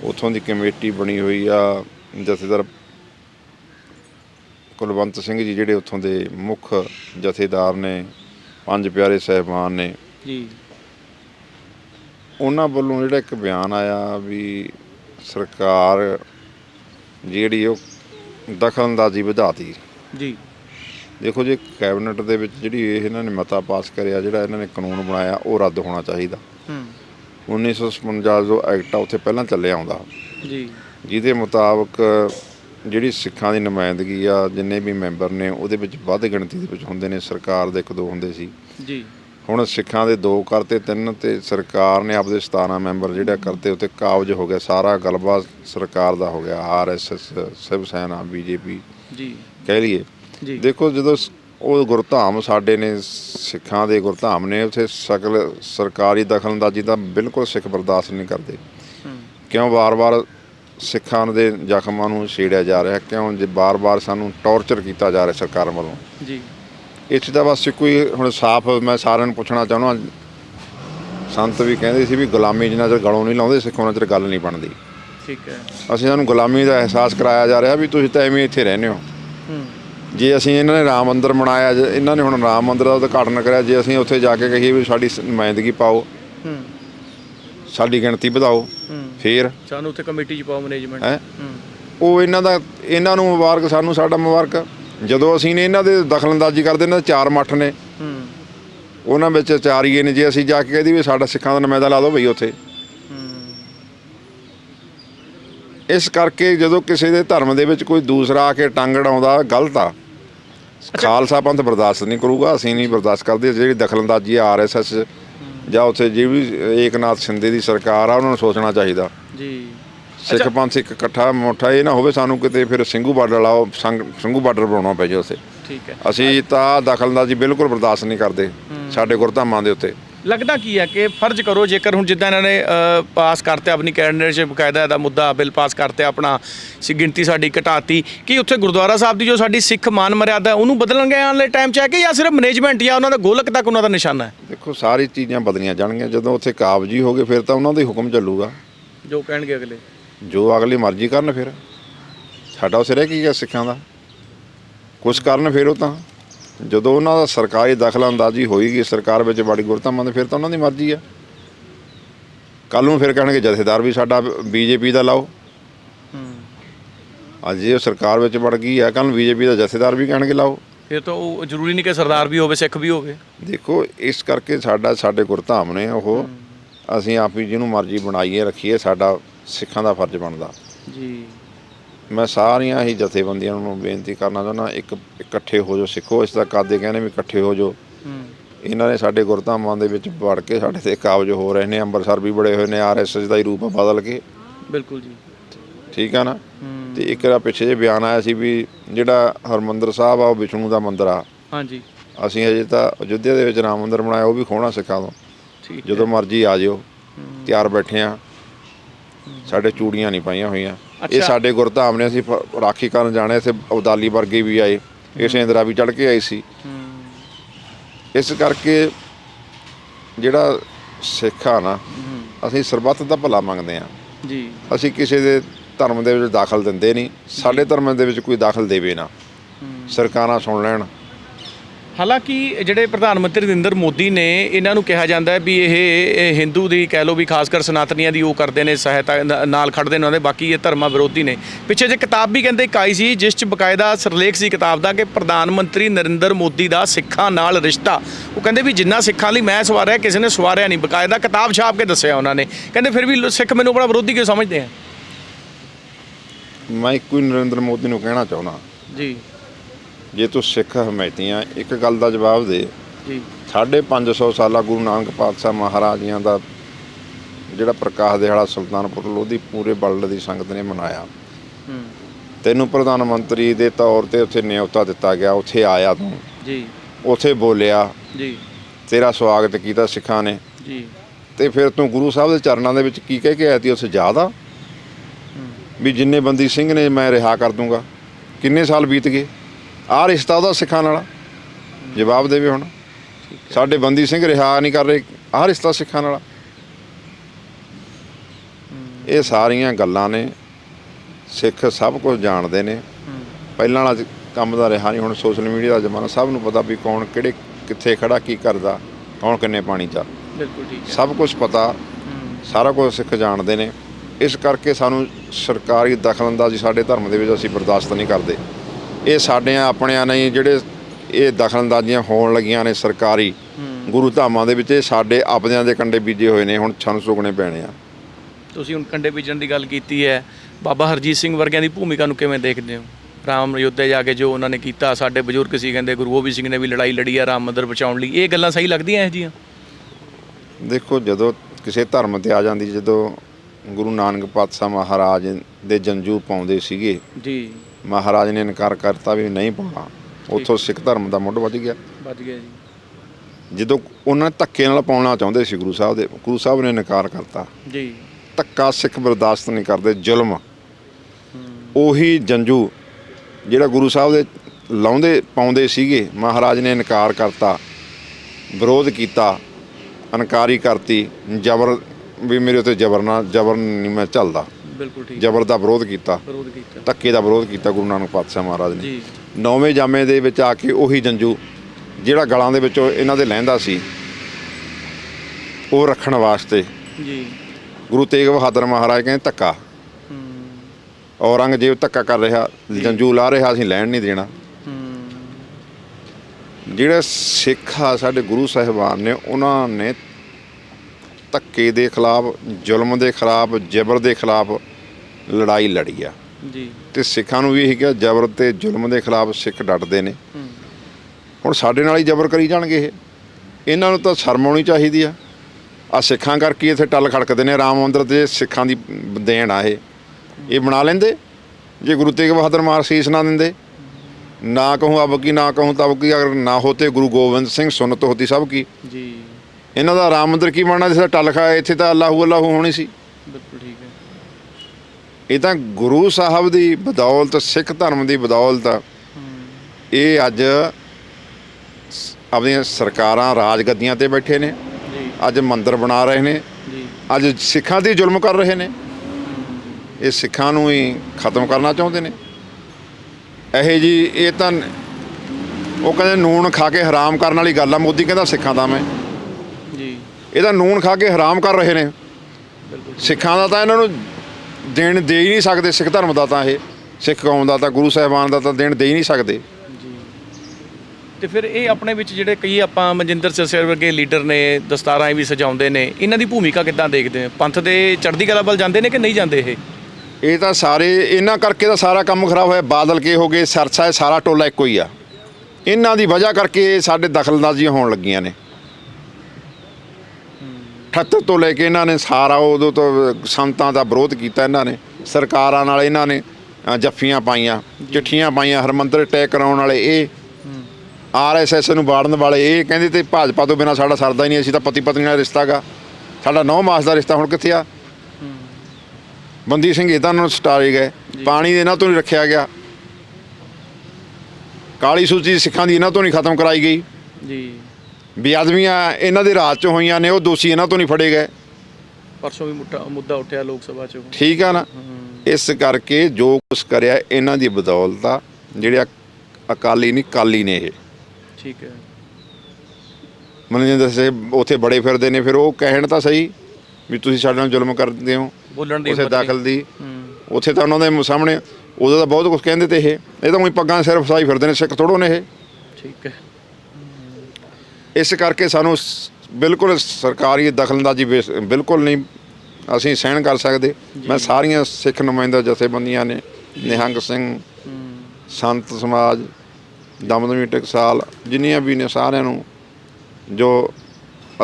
ਉਥੋਂ ਦੀ ਕਮੇਟੀ ਬਣੀ ਹੋਈ ਆ ਜਥੇਦਾਰ ਕੁਲਵੰਤ ਸਿੰਘ ਜੀ ਜਿਹੜੇ ਉੱਥੋਂ ਦੇ ਮੁੱਖ ਜਥੇਦਾਰ ਨੇ ਪੰਜ ਪਿਆਰੇ ਸਹਿਬਾਨ ਨੇ। ਜੀ। ਉਹਨਾਂ ਵੱਲੋਂ ਜਿਹੜਾ ਇੱਕ ਬਿਆਨ ਆਇਆ ਵੀ ਸਰਕਾਰ ਜਿਹੜੀ ਉਹ ਦਖਲਅੰਦਾਜ਼ੀ ਵਧਾਤੀ ਜੀ। ਦੇਖੋ ਜੀ ਕੈਬਨਿਟ ਦੇ ਵਿੱਚ ਜਿਹੜੀ ਇਹ ਇਹਨਾਂ ਨੇ ਮਤਾ ਪਾਸ ਕਰਿਆ ਜਿਹੜਾ ਇਹਨਾਂ ਨੇ ਕਾਨੂੰਨ ਬਣਾਇਆ ਉਹ ਰੱਦ ਹੋਣਾ ਚਾਹੀਦਾ। ਹੂੰ। 1957 ਜੋ ਐਕਟ ਆ ਉੱਥੇ ਪਹਿਲਾਂ ਚੱਲਿਆ ਆਉਂਦਾ। ਜੀ। ਜਿਹਦੇ ਮੁਤਾਬਕ ਜਿਹੜੀ ਸਿੱਖਾਂ ਦੀ ਨੁਮਾਇੰਦਗੀ ਆ ਜਿੰਨੇ ਵੀ ਮੈਂਬਰ ਨੇ ਉਹਦੇ ਵਿੱਚ ਵੱਧ ਗਿਣਤੀ ਦੇ ਵਿੱਚ ਹੁੰਦੇ ਨੇ ਸਰਕਾਰ ਦੇ ਇੱਕ ਦੋ ਹੁੰਦੇ ਸੀ। ਜੀ। ਹੁਣ ਸਿੱਖਾਂ ਦੇ ਦੋ ਕਰਤੇ ਤਿੰਨ ਤੇ ਸਰਕਾਰ ਨੇ ਆਪਦੇ 17 ਮੈਂਬਰ ਜਿਹੜਾ ਕਰਤੇ ਉੱਤੇ ਕਾਬਜ ਹੋ ਗਿਆ ਸਾਰਾ ਗਲਬਾ ਸਰਕਾਰ ਦਾ ਹੋ ਗਿਆ ਆਰਐਸਐਸ ਸਿਵ ਸੈਨਾ ਬੀਜੇਪੀ ਜੀ। ਕਹਿ ਲਈਏ ਦੇਖੋ ਜਦੋਂ ਉਹ ਗੁਰਧਾਮ ਸਾਡੇ ਨੇ ਸਿੱਖਾਂ ਦੇ ਗੁਰਧਾਮ ਨੇ ਉੱਥੇ ਸਕਲ ਸਰਕਾਰੀ ਦਖਲਅੰਦਾਜ਼ੀ ਤਾਂ ਬਿਲਕੁਲ ਸਿੱਖ ਬਰਦਾਸ਼ਤ ਨਹੀਂ ਕਰਦੇ। ਕਿਉਂ ਵਾਰ-ਵਾਰ ਸਿੱਖਾਂ ਦੇ ਜ਼ਖਮਾਂ ਨੂੰ ਛੇੜਿਆ ਜਾ ਰਿਹਾ? ਕਿਉਂ ਜੇ ਵਾਰ-ਵਾਰ ਸਾਨੂੰ ਟੌਰਚਰ ਕੀਤਾ ਜਾ ਰਿਹਾ ਸਰਕਾਰ ਵੱਲੋਂ? ਜੀ। ਇਸ ਦਾ ਬਸ ਕੋਈ ਹੁਣ ਸਾਫ਼ ਮੈਂ ਸਾਰਿਆਂ ਨੂੰ ਪੁੱਛਣਾ ਚਾਹੁੰਦਾ ਸੰਤ ਵੀ ਕਹਿੰਦੇ ਸੀ ਵੀ ਗੁਲਾਮੀ ਜਿੰਨਾ ਚਿਰ ਗਲੋਂ ਨਹੀਂ ਲਾਉਂਦੇ ਸਿੱਖ ਉਹਨਾਂ ਚਿਰ ਗੱਲ ਨਹੀਂ ਬਣਦੀ। ਠੀਕ ਹੈ। ਅਸੀਂ ਸਾਨੂੰ ਗੁਲਾਮੀ ਦਾ ਅਹਿਸਾਸ ਕਰਾਇਆ ਜਾ ਰਿਹਾ ਵੀ ਤੁਸੀਂ ਤਾਂ ਐਵੇਂ ਇੱਥੇ ਰਹਿੰਦੇ ਹੂੰ। ਜੇ ਅਸੀਂ ਇਹਨਾਂ ਨੇ ਰਾਮ ਮੰਦਿਰ ਬਣਾਇਆ ਜੇ ਇਹਨਾਂ ਨੇ ਹੁਣ ਰਾਮ ਮੰਦਿਰ ਦਾ ਉਦਘਾਟਨ ਕਰਿਆ ਜੇ ਅਸੀਂ ਉੱਥੇ ਜਾ ਕੇ ਕਹੀਏ ਵੀ ਸਾਡੀ ਸ- ਨੁਮਾਇੰਦਗੀ ਪਾਓ ਹੂੰ। ਸਾਡੀ ਗਿਣਤੀ ਵਧਾਓ ਹੂੰ। ਫੇਰ ਸਾਨੂੰ ਉੱਥੇ ਕਮੇਟੀ 'ਚ ਪਾਓ ਮੈਨੇਜਮੈਂਟ। ਹੈ? ਹੂੰ। ਉਹ ਇਹਨਾਂ ਦਾ ਇਹਨਾਂ ਨੂੰ ਮੁਬਾਰਕ ਸਾਨੂੰ ਸਾਡਾ ਮੁਬਾਰਕ। ਜਦੋਂ ਅਸੀਂ ਨੇ ਇਹਨਾਂ ਦੇ ਦਖਲਅੰਦਾਜ਼ੀ ਕਰਦੇ ਇਹਨਾਂ ਦੇ ਚਾਰ ਮੱਠ ਨੇ। ਹੂੰ। ਉਹਨਾਂ ਵਿੱਚ ਚਾਰੀਏ ਨੇ ਜੇ ਅਸੀਂ ਜਾ ਕੇ ਕਹਦੀ ਵੀ ਸਾਡਾ ਸਿੱਖਾਂ ਦਾ ਨੁਮਾਇੰਦਾ ਲਾ ਦਿਓ ਬਈ ਉੱਥੇ ਹੂੰ ਇਸ ਕਰਕੇ ਜਦੋਂ ਕਿਸੇ ਦੇ ਧਰਮ ਦੇ ਵਿੱਚ ਕੋਈ ਦੂਸਰਾ ਆ ਕੇ ਟੰਗ ਅੜਾਉਂਦਾ ਗਲਤ ਆ। ਖਾਲਸਾ ਪੰਥ ਬਰਦਾਸ਼ਤ ਨਹੀਂ ਕਰੂਗਾ ਅਸੀਂ ਨਹੀਂ ਬਰਦਾਸ਼ਤ ਕਰਦੇ। ਜਿਹੜੀ ਦਖਲਅੰਦਾਜ਼ੀ ਆ ਆਰਐਸਐਸ ਜਾਂ ਉੱਥੇ ਜਿਹੜੀ ਵੀ ਏਕਨਾਥ ਸ਼ਿੰਦੇ ਦੀ ਸਰਕਾਰ ਆ ਉਹਨਾਂ ਨੂੰ ਸੋਚਣਾ ਚਾਹੀਦਾ। ਜੀ। ਸਿੱਖ ਪੰਥ ਇੱਕ ਇਕੱਠਾ ਮੋਠਾ ਇਹ ਨਾ ਹੋਵੇ ਸਾਨੂੰ ਕਿਤੇ ਫਿਰ ਸਿੰਘੂ ਬਾਰਡਰ ਲਾਓ ਸੰਗ ਸਿੰਘੂ ਬਾਰਡਰ ਬਣਾਉਣਾ ਪੈ ਜਾਏ ਉਸੇ ਠੀਕ ਹੈ। ਅਸੀਂ ਤਾਂ ਦਖਲਅੰਦਾਜ਼ੀ ਬਿਲਕੁਲ ਬਰਦਾਸ਼ਤ ਨਹੀਂ ਕਰਦੇ ਸਾਡੇ ਗੁਰਧਾਮਾਂ ਦੇ ਉੱਤੇ। ਲੱਗਦਾ ਕੀ ਹੈ ਕਿ ਫਰਜ਼ ਕਰੋ ਜੇਕਰ ਹੁਣ ਜਿੱਦਾਂ ਇਹਨਾਂ ਨੇ ਪਾਸ ਕਰਤੇ ਆਪਣੀ ਕੈਬਨਿਟ 'ਚ ਬਕਾਇਦਾ ਇਹਦਾ ਮੁੱਦਾ ਬਿੱਲ ਪਾਸ ਕਰਤੇ ਆਪਣਾ ਸੀ ਗਿਣਤੀ ਸਾਡੀ ਘਟਾਤੀ। ਕਿ ਉੱਥੇ ਗੁਰਦੁਆਰਾ ਸਾਹਿਬ ਦੀ ਜੋ ਸਾਡੀ ਸਿੱਖ ਮਾਨ ਮਰਿਆਦਾ ਹੈ, ਉਹਨੂੰ ਬਦਲਣਗੇ ਆਉਣ ਵਾਲੇ ਟਾਈਮ 'ਚ ਹੈ ਕਿ ਜਾਂ ਸਿਰਫ ਮੈਨੇਜਮੈਂਟ ਜਾਂ ਉਹਨਾਂ ਦਾ ਗੋਲਕ ਤੱਕ ਉਹਨਾਂ ਦਾ ਨਿਸ਼ਾਨਾ ਹੈ? ਦੇਖੋ ਸਾਰੀ ਚੀਜ਼ਾਂ ਬਦਲੀਆਂ ਜਾਣਗੀਆਂ। ਜਦੋਂ ਉੱਥੇ ਕਾਬਜੀ ਹੋ ਗਏ ਫਿਰ ਤਾਂ ਉਹਨਾਂ ਦਾ ਹੀ ਹੁਕਮ ਚੱਲੂਗਾ। ਜੋ ਕਹਿਣਗੇ ਅਗਲੇ। ਜੋ ਅਗਲੀ ਮਰਜ਼ੀ ਕਰਨ ਫਿਰ। ਸਾਡਾ ਉਸੇ ਰਹਿ ਕੀ ਗਿਆ ਸਿੱਖਾਂ ਦਾ? ਕੁਛ ਕਰਨ ਫਿਰ ਉਹ ਤਾਂ। ਜਦੋਂ ਉਹਨਾਂ ਦਾ ਸਰਕਾਰੀ ਦਖਲ ਅੰਦਾਜ਼ੀ ਹੋਏਗੀ ਸਰਕਾਰ ਵਿੱਚ ਬੜੀ ਗੁਰਤਾਂ ਦੇ ਫਿਰ ਤਾਂ ਉਹਨਾਂ ਦੀ ਮਰਜ਼ੀ ਆ। ਕੱਲ ਨੂੰ ਫਿਰ ਕਹਿਣਗੇ ਜਥੇਦਾਰ ਵੀ ਸਾਡਾ ਬੀਜੇਪੀ ਦਾ ਲਾਓ। ਅੱਜ ਇਹ ਸਰਕਾਰ ਵਿੱਚ ਵੜ ਗਈ ਆ ਕੱਲ ਨੂੰ ਬੀਜੇਪੀ ਦਾ ਜਥੇਦਾਰ ਵੀ ਕਹਿਣਗੇ ਲਾਓ। ਫਿਰ ਤਾਂ ਉਹ ਜ਼ਰੂਰੀ ਨਹੀਂ ਕਿ ਸਰਦਾਰ ਵੀ ਹੋਵੇ ਸਿੱਖ ਵੀ ਹੋਵੇ। ਦੇਖੋ ਇਸ ਕਰਕੇ ਸਾਡਾ ਸਾਡੇ ਗੁਰਧਾਮ ਨੇ ਉਹ ਅਸੀਂ ਆਪ ਹੀ ਜਿਹਨੂੰ ਮਰਜ਼ੀ ਬਣਾਈਏ ਰੱਖੀਏ ਸਾਡਾ ਸਿੱਖਾਂ ਦਾ ਫਰਜ਼ ਬਣਦਾ। ਜੀ। ਮੈਂ ਸਾਰੀਆਂ ਹੀ ਜਥੇਬੰਦੀਆਂ ਨੂੰ ਬੇਨਤੀ ਕਰਨਾ ਚਾਹੁੰਦਾ ਇੱਕ ਇਕੱਠੇ ਹੋ ਜਾਓ ਸਿੱਖੋ ਇਸ ਦਾ ਕਾਦੇ ਕਹਿੰਦੇ ਵੀ ਇਕੱਠੇ ਹੋ ਜਾਓ। ਇਹਨਾਂ ਨੇ ਸਾਡੇ ਗੁਰਧਾਮਾਂ ਦੇ ਵਿੱਚ ਵੜ ਕੇ ਸਾਡੇ ਤੇ ਕਾਬਜ ਹੋ ਰਹੇ ਨੇ ਅੰਮ੍ਰਿਤਸਰ ਵੀ ਬੜੇ ਹੋਏ ਨੇ ਆਰਐਸਐਸ ਦਾ ਹੀ ਰੂਪ ਬਦਲ ਕੇ। ਬਿਲਕੁਲ ਜੀ। ਠੀਕ ਆ ਨਾ? ਤੇ ਇੱਕ ਦਾ ਪਿੱਛੇ ਜੇ ਬਿਆਨ ਆਇਆ ਸੀ ਵੀ ਜਿਹੜਾ ਹਰਮੰਦਰ ਸਾਹਿਬ ਆ ਉਹ ਵਿਸ਼ਨੂੰ ਦਾ ਮੰਦਿਰ ਆ। ਹਾਂਜੀ। ਅਸੀਂ ਹਜੇ ਤਾਂ ਅਯੁੱਧਿਆ ਦੇ ਵਿੱਚ ਰਾਮ ਮੰਦਿਰ ਬਣਾਇਆ ਉਹ ਵੀ ਖੋਣਾ ਸਿੱਖਾਂ ਤੋਂ। ਜਦੋਂ ਮਰਜ਼ੀ ਆ ਜਿਓ ਤਿਆਰ ਬੈਠੇ ਆ। ਸਾਡੇ ਚੂੜੀਆਂ ਨਹੀਂ ਪਾਈਆਂ ਹੋਈਆਂ। ਇਹ। ਸਾਡੇ ਗੁਰਧਾਮ ਨੇ ਅਸੀਂ ਪ- ਰਾਖੀ ਕਰਨ ਜਾਣੇ ਇੱਥੇ ਅਬਦਾਲੀ ਵਰਗੇ ਵੀ ਆਏ। ਇਸ ਇੰਦਰਾ ਵੀ ਚੜ ਕੇ ਆਈ ਸੀ। ਹੂੰ। ਇਸ ਕਰਕੇ ਜਿਹੜਾ ਸਿੱਖ ਆ ਨਾ ਅਸੀਂ ਸਰਬੱਤ ਦਾ ਭਲਾ ਮੰਗਦੇ ਆ ਜੀ। ਅਸੀਂ ਕਿਸੇ ਦੇ ਧਰਮ ਦੇ ਵਿੱਚ ਦਾਖਲ ਦਿੰਦੇ ਨਹੀਂ। ਸਾਡੇ ਧਰਮ ਦੇ ਵਿੱਚ ਕੋਈ ਦਾਖਲ ਦੇਵੇ ਨਾ। ਸਰਕਾਰਾਂ ਸੁਣ ਲੈਣ। ਹਾਲਾਂਕਿ ਜਿਹੜੇ ਪ੍ਰਧਾਨ ਮੰਤਰੀ ਨਰਿੰਦਰ ਮੋਦੀ ਨੇ ਇਹਨਾਂ ਨੂੰ ਕਿਹਾ ਜਾਂਦਾ ਹੈ ਵੀ ਇਹ ਹਿੰਦੂ ਦੀ ਕਹਿ ਲੋ ਵੀ ਖਾਸ ਕਰ ਸਨਾਤਨੀਆਂ ਦੀ ਉਹ ਕਰਦੇ ਨੇ ਸਹਾਇਤਾ ਨਾਲ ਖੜਦੇ ਨੇ ਉਹਨਾਂ ਦੇ ਬਾਕੀ ਇਹ ਧਰਮਾਂ ਵਿਰੋਧੀ ਨੇ। ਪਿੱਛੇ ਜੇ ਕਿਤਾਬ ਵੀ ਕਹਿੰਦੇ ਇੱਕ ਆਈ ਸੀ ਜਿਸ 'ਚ ਬਕਾਇਦਾ ਸਿਰਲੇਖ ਸੀ ਕਿਤਾਬ ਦਾ ਕਿ ਪ੍ਰਧਾਨ ਮੰਤਰੀ ਨਰਿੰਦਰ ਮੋਦੀ ਦਾ ਸਿੱਖਾਂ ਨਾਲ ਰਿਸ਼ਤਾ। ਉਹ ਕਹਿੰਦੇ ਵੀ ਜਿੰਨਾ ਸਿੱਖਾਂ ਲਈ ਮੈਂ ਸਵਾਰਿਆ ਕਿਸੇ ਨੇ ਸਵਾਰਿਆ ਨਹੀਂ। ਬਕਾਇਦਾ ਕਿਤਾਬ ਛਾਪ ਕੇ ਦੱਸਿਆ ਉਹਨਾਂ ਨੇ। ਕਹਿੰਦੇ ਫਿਰ ਵੀ ਸਿੱਖ ਮੈਨੂੰ ਬੜਾ ਵਿਰੋਧੀ ਕਿਉਂ ਸਮਝਦੇ ਆ? ਮੈਂ ਹੀ ਨਰਿੰਦਰ ਮੋਦੀ ਨੂੰ ਕਹਿਣਾ ਚਾਹੁੰਦਾ। ਜੀ। ਜੇ ਤੂੰ ਸਿੱਖ ਹਮੈਤੀਆਂ ਇੱਕ ਗੱਲ ਦਾ ਜਵਾਬ ਦੇ। ਜੀ। ਸਾਢੇ 500 ਸਾਲਾ ਗੁਰੂ ਨਾਨਕ ਪਾਤਸ਼ਾਹ ਮਹਾਰਾਜਿਆਂ ਦਾ ਜਿਹੜਾ ਪ੍ਰਕਾਸ਼ ਦਿਹਾੜਾ ਸੁਲਤਾਨਪੁਰ ਲੋਧੀ ਪੂਰੇ ਵਰਲਡ ਦੀ ਸੰਗਤ ਨੇ ਮਨਾਇਆ। ਹੂੰ। ਤੈਨੂੰ ਪ੍ਰਧਾਨ ਮੰਤਰੀ ਦੇ ਤੌਰ ਤੇ ਉੱਥੇ ਨਿਯੁਕਤਾ ਦਿੱਤਾ ਗਿਆ ਉੱਥੇ ਆਇਆ ਤੂੰ। ਜੀ। ਉੱਥੇ ਬੋਲਿਆ ਜੀ। ਤੇਰਾ ਸਵਾਗਤ ਕੀਤਾ ਸਿੱਖਾਂ ਨੇ। ਜੀ। ਤੇ ਫਿਰ ਤੂੰ ਗੁਰੂ ਸਾਹਿਬ ਦੇ ਚਰਨਾਂ ਦੇ ਵਿੱਚ ਕੀ ਕਹਿ ਕੇ ਆਇਆ ਤੀ ਉਸ ਯਾਦ ਆ ਵੀ ਜਿੰਨੇ ਬੰਦੀ ਸਿੰਘ ਨੇ ਮੈਂ ਰਿਹਾ ਕਰ ਦੂੰਗਾ। ਕਿੰਨੇ ਸਾਲ ਬੀਤ ਗਏ? ਆਹ ਰਿਸ਼ਤਾ ਉਹਦਾ ਸਿੱਖਾਂ ਨਾਲ ਜਵਾਬ ਦੇਵੇ ਹੁਣ। ਸਾਡੇ ਬੰਦੀ ਸਿੰਘ ਰਿਹਾ ਨਹੀਂ ਕਰ ਰਹੇ ਆਹ ਰਿਸ਼ਤਾ ਸਿੱਖਾਂ ਨਾਲ ਇਹ ਸਾਰੀਆਂ ਗੱਲਾਂ ਨੇ ਸਿੱਖ ਸਭ ਕੁਝ ਜਾਣਦੇ ਨੇ। ਪਹਿਲਾਂ ਵਾਲਾ ਕੰਮ ਦਾ ਰਿਹਾ ਨਹੀਂ ਹੁਣ ਸੋਸ਼ਲ ਮੀਡੀਆ ਦਾ ਜ਼ਮਾਨਾ ਸਭ ਨੂੰ ਪਤਾ ਵੀ ਕੌਣ ਕਿਹੜੇ ਕਿੱਥੇ ਖੜਾ ਕੀ ਕਰਦਾ ਕੌਣ ਕਿੰਨੇ ਪਾਣੀ 'ਚ ਆ। ਬਿਲਕੁਲ ਠੀਕ ਹੈ। ਸਭ ਕੁਝ ਪਤਾ ਸਾਰਾ ਕੁਝ ਸਿੱਖ ਜਾਣਦੇ ਨੇ। ਇਸ ਕਰਕੇ ਸਾਨੂੰ ਸਰਕਾਰੀ ਦਖਲਅੰਦਾਜ਼ੀ ਸਾਡੇ ਧਰਮ ਦੇ ਵਿੱਚ ਅਸੀਂ ਬਰਦਾਸ਼ਤ ਨਹੀਂ ਕਰਦੇ। ਇਹ ਸਾਡੇ ਆਪਣਿਆਂ ਨਹੀਂ ਜਿਹੜੇ ਇਹ ਦਖਲਅੰਦਾਜ਼ੀਆਂ ਹੋਣ ਲੱਗੀਆਂ ਨੇ ਸਰਕਾਰੀ ਗੁਰੂ ਧਾਮਾਂ ਦੇ ਵਿੱਚ ਇਹ ਸਾਡੇ ਆਪਦਿਆਂ ਦੇ ਕੰਡੇ ਬੀਜੇ ਹੋਏ ਨੇ ਹੁਣ ਸਾਨੂੰ ਸੁਗਣੇ ਪੈਣੇ ਆ। ਤੁਸੀਂ ਹੁਣ ਕੰਡੇ ਬੀਜਣ ਦੀ ਗੱਲ ਕੀਤੀ ਹੈ ਬਾਬਾ ਹਰਜੀਤ ਸਿੰਘ ਵਰਗਿਆਂ ਦੀ ਭੂਮਿਕਾ ਨੂੰ ਕਿਵੇਂ ਦੇਖਦੇ ਹੋ? ਰਾਮ ਯੁੱਧੇ ਜਾ ਕੇ ਜੋ ਉਹਨਾਂ ਨੇ ਕੀਤਾ ਸਾਡੇ ਬਜ਼ੁਰਗ ਸੀ ਕਹਿੰਦੇ ਗੁਰੂ ਗੋਬਿੰਦ ਸਿੰਘ ਨੇ ਵੀ ਲੜਾਈ ਲੜੀ ਆ ਰਾਮ ਮੰਦਰ ਬਚਾਉਣ ਲਈ। ਇਹ ਗੱਲਾਂ ਸਹੀ ਲੱਗਦੀਆਂ ਇਹ ਜੀਆਂ ਦੇਖੋ ਜਦੋਂ ਕਿਸੇ ਧਰਮ ਤੇ ਆ ਜਾਂਦੀ ਜਦੋਂ ਗੁਰੂ ਨਾਨਕ ਪਾਤਸ਼ਾਹ ਮਹਾਰਾਜ ਦੇ ਜੰਜੂ ਪਾਉਂਦੇ ਸੀਗੇ ਜੀ। ਮਹਾਰਾਜ ਨੇ ਇਨਕਾਰ ਕਰਤਾ ਵੀ ਨਹੀਂ ਪਾਉਣਾ। ਉੱਥੋਂ ਸਿੱਖ ਧਰਮ ਦਾ ਮੁੱਢ ਵੱਜ ਗਿਆ। ਵੱਜ ਗਿਆ ਜੀ। ਜਦੋਂ ਉਹਨਾਂ ਨੇ ਧੱਕੇ ਨਾਲ ਪਾਉਣਾ ਚਾਹੁੰਦੇ ਸੀ ਗੁਰੂ ਸਾਹਿਬ ਦੇ ਗੁਰੂ ਸਾਹਿਬ ਨੇ ਇਨਕਾਰ ਕਰਤਾ। ਜੀ। ਧੱਕਾ ਸਿੱਖ ਬਰਦਾਸ਼ਤ ਨਹੀਂ ਕਰਦੇ ਜ਼ੁਲਮ। ਉਹੀ ਜੰਜੂ ਜਿਹੜਾ ਗੁਰੂ ਸਾਹਿਬ ਦੇ ਲਾਉਂਦੇ ਪਾਉਂਦੇ ਸੀਗੇ ਮਹਾਰਾਜ ਨੇ ਇਨਕਾਰ ਕਰਤਾ ਵਿਰੋਧ ਕੀਤਾ ਅਨਕਾਰੀ ਕਰਤੀ ਜ਼ਬਰ ਵੀ ਮੇਰੇ ਉੱਤੇ ਜ਼ਬਰ ਨਾ ਜ਼ਬਰ ਨਹੀਂ ਮੈਂ ਚੱਲਦਾ। ਬਿਲਕੁਲ ਠੀਕ। ਜ਼ਬਰ ਦਾ ਵਿਰੋਧ ਕੀਤਾ। ਵਿਰੋਧ ਕੀਤਾ। ਧੱਕੇ ਦਾ ਵਿਰੋਧ ਕੀਤਾ ਗੁਰੂ ਨਾਨਕ ਪਾਤਸ਼ਾਹ ਮਹਾਰਾਜ ਨੇ। ਜੀ। ਨੌਵੇਂ ਜਾਮੇ ਦੇ ਵਿੱਚ ਆ ਕੇ ਉਹੀ ਜੰਜੂ ਜਿਹੜਾ ਗਲਾਂ ਦੇ ਵਿੱਚੋਂ ਇਹਨਾਂ ਦੇ ਲਹਿੰਦਾ ਸੀ ਉਹ ਰੱਖਣ ਵਾਸਤੇ ਜੀ। ਗੁਰੂ ਤੇਗ ਬਹਾਦਰ ਮਹਾਰਾਜ ਕਹਿੰਦੇ ਧੱਕਾ। ਹੂੰ। ਔਰੰਗਜ਼ੇਬ ਧੱਕਾ ਕਰ ਰਿਹਾ ਜੰਜੂ ਲਾ ਰਿਹਾ ਅਸੀਂ ਲੈਣ ਨਹੀਂ ਦੇਣਾ। ਹੂੰ। ਜਿਹੜੇ ਸਿੱਖ ਆ ਸਾਡੇ ਗੁਰੂ ਸਾਹਿਬਾਨ ਨੇ ਉਹਨਾਂ ਨੇ ਧੱਕੇ ਦੇ ਖਿਲਾਫ ਜ਼ੁਲਮ ਦੇ ਖਿਲਾਫ ਜ਼ਬਰ ਦੇ ਖਿਲਾਫ ਲੜਾਈ ਲੜੀ ਆ। ਜੀ। ਤੇ ਸਿੱਖਾਂ ਨੂੰ ਵੀ ਇਹੀ ਕਿਹਾ ਜ਼ਬਰ ਤੇ ਜ਼ੁਲਮ ਦੇ ਖਿਲਾਫ ਸਿੱਖ ਡਟਦੇ ਨੇ। ਹੁਣ ਸਾਡੇ ਨਾਲ ਹੀ ਜ਼ਬਰ ਕਰੀ ਜਾਣਗੇ ਇਹ। ਇਹਨਾਂ ਨੂੰ ਤਾਂ ਸ਼ਰਮ ਆਉਣੀ ਚਾਹੀਦੀ ਆ। ਆ ਸਿੱਖਾਂ ਕਰਕੇ ਇੱਥੇ ਟੱਲ ਖੜਕਦੇ ਨੇ ਰਾਮ ਮੰਦਿਰ ਤੇ ਸਿੱਖਾਂ ਦੀ ਦੇਣ ਆ ਇਹ। ਇਹ ਬਣਾ ਲੈਂਦੇ? ਜੇ ਗੁਰੂ ਤੇਗ ਬਹਾਦਰ ਮਾਰ ਸੀਸ ਨਾ ਦਿੰਦੇ? ਨਾ ਕਹੂੰ ਅਬ ਕੀ ਨਾ ਕਹੂੰ ਤਬ ਕੀ ਅਗਰ ਨਾ ਹੋਤੇ ਗੁਰੂ ਗੋਬਿੰਦ ਸਿੰਘ ਸੁਨਤ ਹੋਤੀ ਸਭ ਕੀ। ਜੀ। ਇਹਨਾਂ ਦਾ ਰਾਮ ਮੰਦਿਰ ਕੀ ਬਣਨਾ ਜਿਸ ਦਾ ਟੱਲ ਖਾਇਆ ਇੱਥੇ ਤਾਂ ਅੱਲਾਹੂ ਅੱਲਾਹੂ ਹੋਣੀ ਸੀ। ਬਿਲਕੁਲ ਠੀਕ ਹੈ। ਇਹ ਤਾਂ ਗੁਰੂ ਸਾਹਿਬ ਦੀ ਬਦੌਲਤ ਸਿੱਖ ਧਰਮ ਦੀ ਬਦੌਲਤ ਇਹ ਅੱਜ ਆਪਣੀਆਂ ਸਰਕਾਰਾਂ ਰਾਜ ਗੱਦੀਆਂ ਤੇ ਬੈਠੇ ਨੇ। ਅੱਜ ਮੰਦਿਰ ਬਣਾ ਰਹੇ ਨੇ। ਅੱਜ ਸਿੱਖਾਂ ਤੇ ਜ਼ੁਲਮ ਕਰ ਰਹੇ ਨੇ। ਇਹ ਸਿੱਖਾਂ ਨੂੰ ਹੀ ਖਤਮ ਕਰਨਾ ਚਾਹੁੰਦੇ ਨੇ। ਇਹ ਜੀ ਇਹ ਤਾਂ ਉਹ ਕਹਿੰਦੇ ਨੂਣ ਖਾ ਕੇ ਹਰਾਮ ਕਰਨ ਵਾਲੀ ਗੱਲ ਆ। ਮੋਦੀ ਕਹਿੰਦਾ ਸਿੱਖਾਂ ਦਾ ਮੈਂ। ਇਹ ਤਾਂ ਨੂਣ ਖਾ ਕੇ ਹਰਾਮ ਕਰ ਰਹੇ ਨੇ। ਸਿੱਖਾਂ ਦਾ ਤਾਂ ਇਹਨਾਂ ਨੂੰ ਦੇਣ ਦੇ ਹੀ ਨਹੀਂ ਸਕਦੇ ਸਿੱਖ ਧਰਮ ਦਾ ਤਾਂ ਇਹ। ਸਿੱਖ ਕੌਮ ਦਾ ਤਾਂ ਗੁਰੂ ਸਾਹਿਬਾਨ ਦਾ ਤਾਂ ਦੇਣ ਦੇ ਹੀ ਨਹੀਂ ਸਕਦੇ। ਤੇ ਫਿਰ ਇਹ ਆਪਣੇ ਵਿੱਚ ਜਿਹੜੇ ਕਈ ਆਪਾਂ ਮਨਜਿੰਦਰ ਸਿਰਸੇਰ ਵਰਗੇ ਲੀਡਰ ਨੇ ਦਸਤਾਰਾਂ ਵੀ ਸਜਾਉਂਦੇ ਨੇ ਇਹਨਾਂ ਦੀ ਭੂਮਿਕਾ ਕਿੱਦਾਂ ਦੇਖਦੇ ਹੋ? ਪੰਥ ਦੇ ਚੜ੍ਹਦੀ ਕਲਾ ਵੱਲ ਜਾਂਦੇ ਨੇ ਕਿ ਨਹੀਂ ਜਾਂਦੇ ਇਹ? ਇਹ ਤਾਂ ਸਾਰੇ ਇਹਨਾਂ ਕਰਕੇ ਤਾਂ ਸਾਰਾ ਕੰਮ ਖਰਾਬ ਹੋਇਆ। ਬਾਦਲ ਕੇ ਹੋ ਗਏ ਸਰਸਾ ਸਾਰਾ ਟੋਲਾ ਇੱਕੋ ਹੀ ਆ। ਇਹਨਾਂ ਦੀ ਵਜ੍ਹਾ ਕਰਕੇ ਸਾਡੇ ਦਖਲਅੰਦਾਜ਼ੀਆਂ ਹੋਣ ਲੱਗੀਆਂ ਨੇ। 78 ਤੋਂ ਲੈ ਕੇ ਇਹਨਾਂ ਨੇ ਸਾਰਾ ਉਦੋਂ ਤੋਂ ਸੰਤਾਂ ਦਾ ਵਿਰੋਧ ਕੀਤਾ ਇਹਨਾਂ ਨੇ ਸਰਕਾਰਾਂ ਨਾਲ ਇਹਨਾਂ ਨੇ ਜੱਫੀਆਂ ਪਾਈਆਂ ਚਿੱਠੀਆਂ ਪਾਈਆਂ ਹਰਮੰਦਰ ਅਟੈਕ ਕਰਾਉਣ ਵਾਲੇ ਇਹ ਆਰਐਸਐਸ ਨੂੰ ਬਾੜਨ ਵਾਲੇ ਇਹ ਕਹਿੰਦੇ ਤੇ ਭਾਜਪਾ ਤੋਂ ਬਿਨਾ ਸਾਡਾ ਸਰਦਾ ਹੀ ਨਹੀਂ ਅਸੀਂ ਤਾਂ ਪਤੀ ਪਤਨੀ ਨਾਲ ਰਿਸ਼ਤਾ ਗਾ। ਸਾਡਾ 9 ਮਾਸ ਦਾ ਰਿਸ਼ਤਾ ਹੁਣ ਕਿੱਥੇ ਆ? ਬੰਦੀ ਸਿੰਘ ਇਹਨਾਂ ਨੂੰ ਸਟਾਰੇ ਗਏ ਪਾਣੀ ਇਹਨਾਂ ਤੋਂ ਨਹੀਂ ਰੱਖਿਆ ਗਿਆ। ਕਾਲੀ ਸੂਚੀ ਸਿੱਖਾਂ ਦੀ ਇਹਨਾਂ ਤੋਂ ਨਹੀਂ ਖਤਮ ਕਰਾਈ ਗਈ। ਜੀ। ਬੇਅਦਬੀਆਂ ਇਹਨਾਂ ਦੇ ਰਾਜ 'ਚ ਹੋਈਆਂ ਨੇ ਉਹ ਦੋਸ਼ੀ ਇਹਨਾਂ ਤੋਂ ਨਹੀਂ ਫੜੇ ਗਏ। ਪਰਸੋਂ ਵੀ ਮੁੱਠਾ ਮੁੱਦਾ ਉੱਠਿਆ ਲੋਕ ਸਭਾ 'ਚ। ਠੀਕ ਆ ਨਾ? ਇਸ ਕਰਕੇ ਜੋ ਕੁਝ ਕਰਿਆ ਇਹਨਾਂ ਦੀ ਬਦੌਲਤ ਆ ਜਿਹੜੇ ਅਕ- ਅਕਾਲੀ ਨਹੀਂ ਕਾਲੀ ਨੇ ਇਹ। ਠੀਕ ਹੈ। ਮਨਜਿੰਦਰ ਸਿੰਘ ਉੱਥੇ ਬੜੇ ਫਿਰਦੇ ਨੇ ਫਿਰ ਉਹ ਕਹਿਣ ਤਾਂ ਸਹੀ ਵੀ ਤੁਸੀਂ ਸਾਡੇ ਨਾਲ ਜ਼ੁਲਮ ਕਰਦੇ ਹੋ ਬੋਲਣ ਦੀ ਉਸੇ ਹਿੰਮਤ ਨਹੀਂ। ਦਾਖਲ ਦੀ। ਹੂੰ। ਉੱਥੇ ਤਾਂ ਉਹਨਾਂ ਦੇ ਸਾਹਮਣੇ ਉਦੋਂ ਤਾਂ ਬਹੁਤ ਕੁਝ ਕਹਿੰਦੇ ਤੇ ਇਹ। ਇਹ ਤਾਂ ਉਹੀ ਪੱਗਾਂ ਸਿਰ ਫਸਾਈ ਫਿਰਦੇ ਨੇ ਸਿੱਖ ਥੋੜੋ ਨੇ ਇਹ। ਠੀਕ ਹੈ। ਇਸ ਕਰਕੇ ਸਾਨੂੰ ਬਿਲਕੁਲ ਸਰਕਾਰੀ ਦਖਲਅੰਦਾਜ਼ੀ ਬਿਲਕੁਲ ਨਹੀਂ ਅਸੀਂ ਸਹਿਣ ਕਰ ਸਕਦੇ। ਮੈਂ ਸਾਰੀਆਂ ਸਿੱਖ ਨੁਮਾਇੰਦਾ ਜਥੇਬੰਦੀਆਂ ਨੇ ਨਿਹੰਗ ਸਿੰਘ ਸੰਤ ਸਮਾਜ ਦਮਦਮੀ ਟਕਸਾਲ ਜਿੰਨੀਆਂ ਵੀ ਨੇ ਸਾਰਿਆਂ ਨੂੰ ਜੋ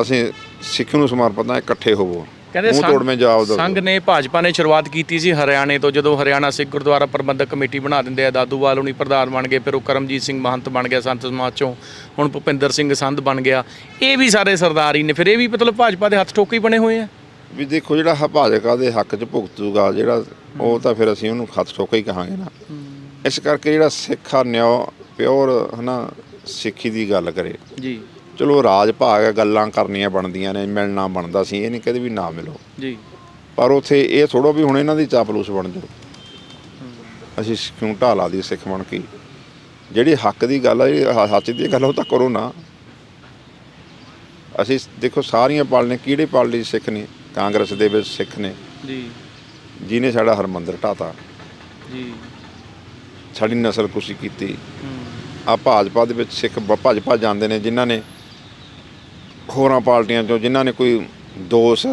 ਅਸੀਂ ਸਿੱਖ ਨੂੰ ਸਮਰਪਿਤ ਹਾਂ ਇਕੱਠੇ ਹੋਵੋ। ਕਹਿੰਦੇ ਮੂੰਹ ਤੋੜ ਮੈਂ ਜਵਾਬ ਸੰਘ ਨੇ ਭਾਜਪਾ ਨੇ ਸ਼ੁਰੂਆਤ ਕੀਤੀ ਸੀ ਹਰਿਆਣੇ ਤੋਂ ਜਦੋਂ ਹਰਿਆਣਾ ਸਿੱਖ ਗੁਰਦੁਆਰਾ ਪ੍ਰਬੰਧਕ ਕਮੇਟੀ ਬਣਾ ਦਿੰਦੇ ਆ ਦਾਦੂਵਾਲ ਹੁਣੀ ਪ੍ਰਧਾਨ ਬਣ ਗਏ ਫਿਰ ਉਹ ਕਰਮਜੀਤ ਸਿੰਘ ਮਹੰਤ ਬਣ ਗਿਆ ਸੰਤ ਸਮਾਜ ਚੋਂ ਹੁਣ ਭੁਪਿੰਦਰ ਸਿੰਘ ਸੰਧ ਬਣ ਗਿਆ। ਇਹ ਵੀ ਸਾਰੇ ਸਰਦਾਰ ਹੀ ਨੇ ਫਿਰ ਇਹ ਵੀ ਮਤਲਬ ਭਾਜਪਾ ਦੇ ਹੱਥ ਠੋਕੇ ਹੀ ਬਣੇ ਹੋਏ ਆ। ਵੀ ਦੇਖੋ ਜਿਹੜਾ ਹਪਾਜਕਾ ਦੇ ਹੱਕ 'ਚ ਭੁਗਤੂਗਾ ਜਿਹੜਾ ਉਹ ਤਾਂ ਫਿਰ ਅਸੀਂ ਉਹਨੂੰ ਖਤ ਠੋਕਾ ਹੀ ਕਹਾਂਗੇ ਨਾ। ਇਸ ਕਰਕੇ ਜਿਹੜਾ ਸਿੱਖ ਨਿਓ ਪਿਓਰ ਹਨਾ ਸਿੱਖੀ ਦੀ ਗੱਲ ਕਰੇ। ਜੀ। ਚਲੋ ਰਾਜ ਭਾਗ ਹੈ, ਗੱਲਾਂ ਕਰਨੀਆਂ ਬਣਦੀਆਂ ਨੇ ਮਿਲਣਾ ਬਣਦਾ ਸੀ ਇਹ ਨਹੀਂ ਕਦੇ ਵੀ ਨਾ ਮਿਲੋ। ਜੀ। ਪਰ ਉਥੇ ਇਹ ਥੋੜੋ ਵੀ ਹੁਣ ਇਹਨਾਂ ਦੀ ਚਾਪਲੂਸ ਬਣ ਜਾਓ। ਅਸੀਂ ਕਿਉਂ ਢਾਲਾ ਦੀ ਸਿੱਖ ਬਣ ਕੇ ਜਿਹੜੀ ਹੱਕ ਦੀ ਗੱਲ ਹੈ ਜਿਹੜੀ ਸੱਚ ਦੀ ਗੱਲ ਉਹ ਤਾਂ ਕਰੋ ਨਾ। ਅਸੀਂ ਦੇਖੋ ਸਾਰੀਆਂ ਪਾਲਣੇ ਕਿਹੜੇ ਪਾਰਟੀ ਸਿੱਖ ਨੇ? ਕਾਂਗਰਸ ਦੇ ਵਿੱਚ ਸਿੱਖ ਨੇ। ਜੀ। ਜਿਨੇ ਸਾਡਾ ਹਰਮੰਦਰ ਢਾਤਾ। ਜੀ। ਸਾਡੀ ਨਸਲ ਕੁਸ਼ੀ ਕੀਤੀ ਆ ਭਾਜਪਾ ਦੇ ਵਿੱਚ ਸਿੱਖ ਬ- ਭੱਜ ਭੱਜ ਜਾਂਦੇ ਨੇ ਜਿਨ੍ਹਾਂ ਨੇ ਹੋਰਾਂ ਪਾਰਟੀਆਂ ਚੋਂ ਜਿਨ੍ਹਾਂ ਨੇ ਕੋਈ ਦੋਸ਼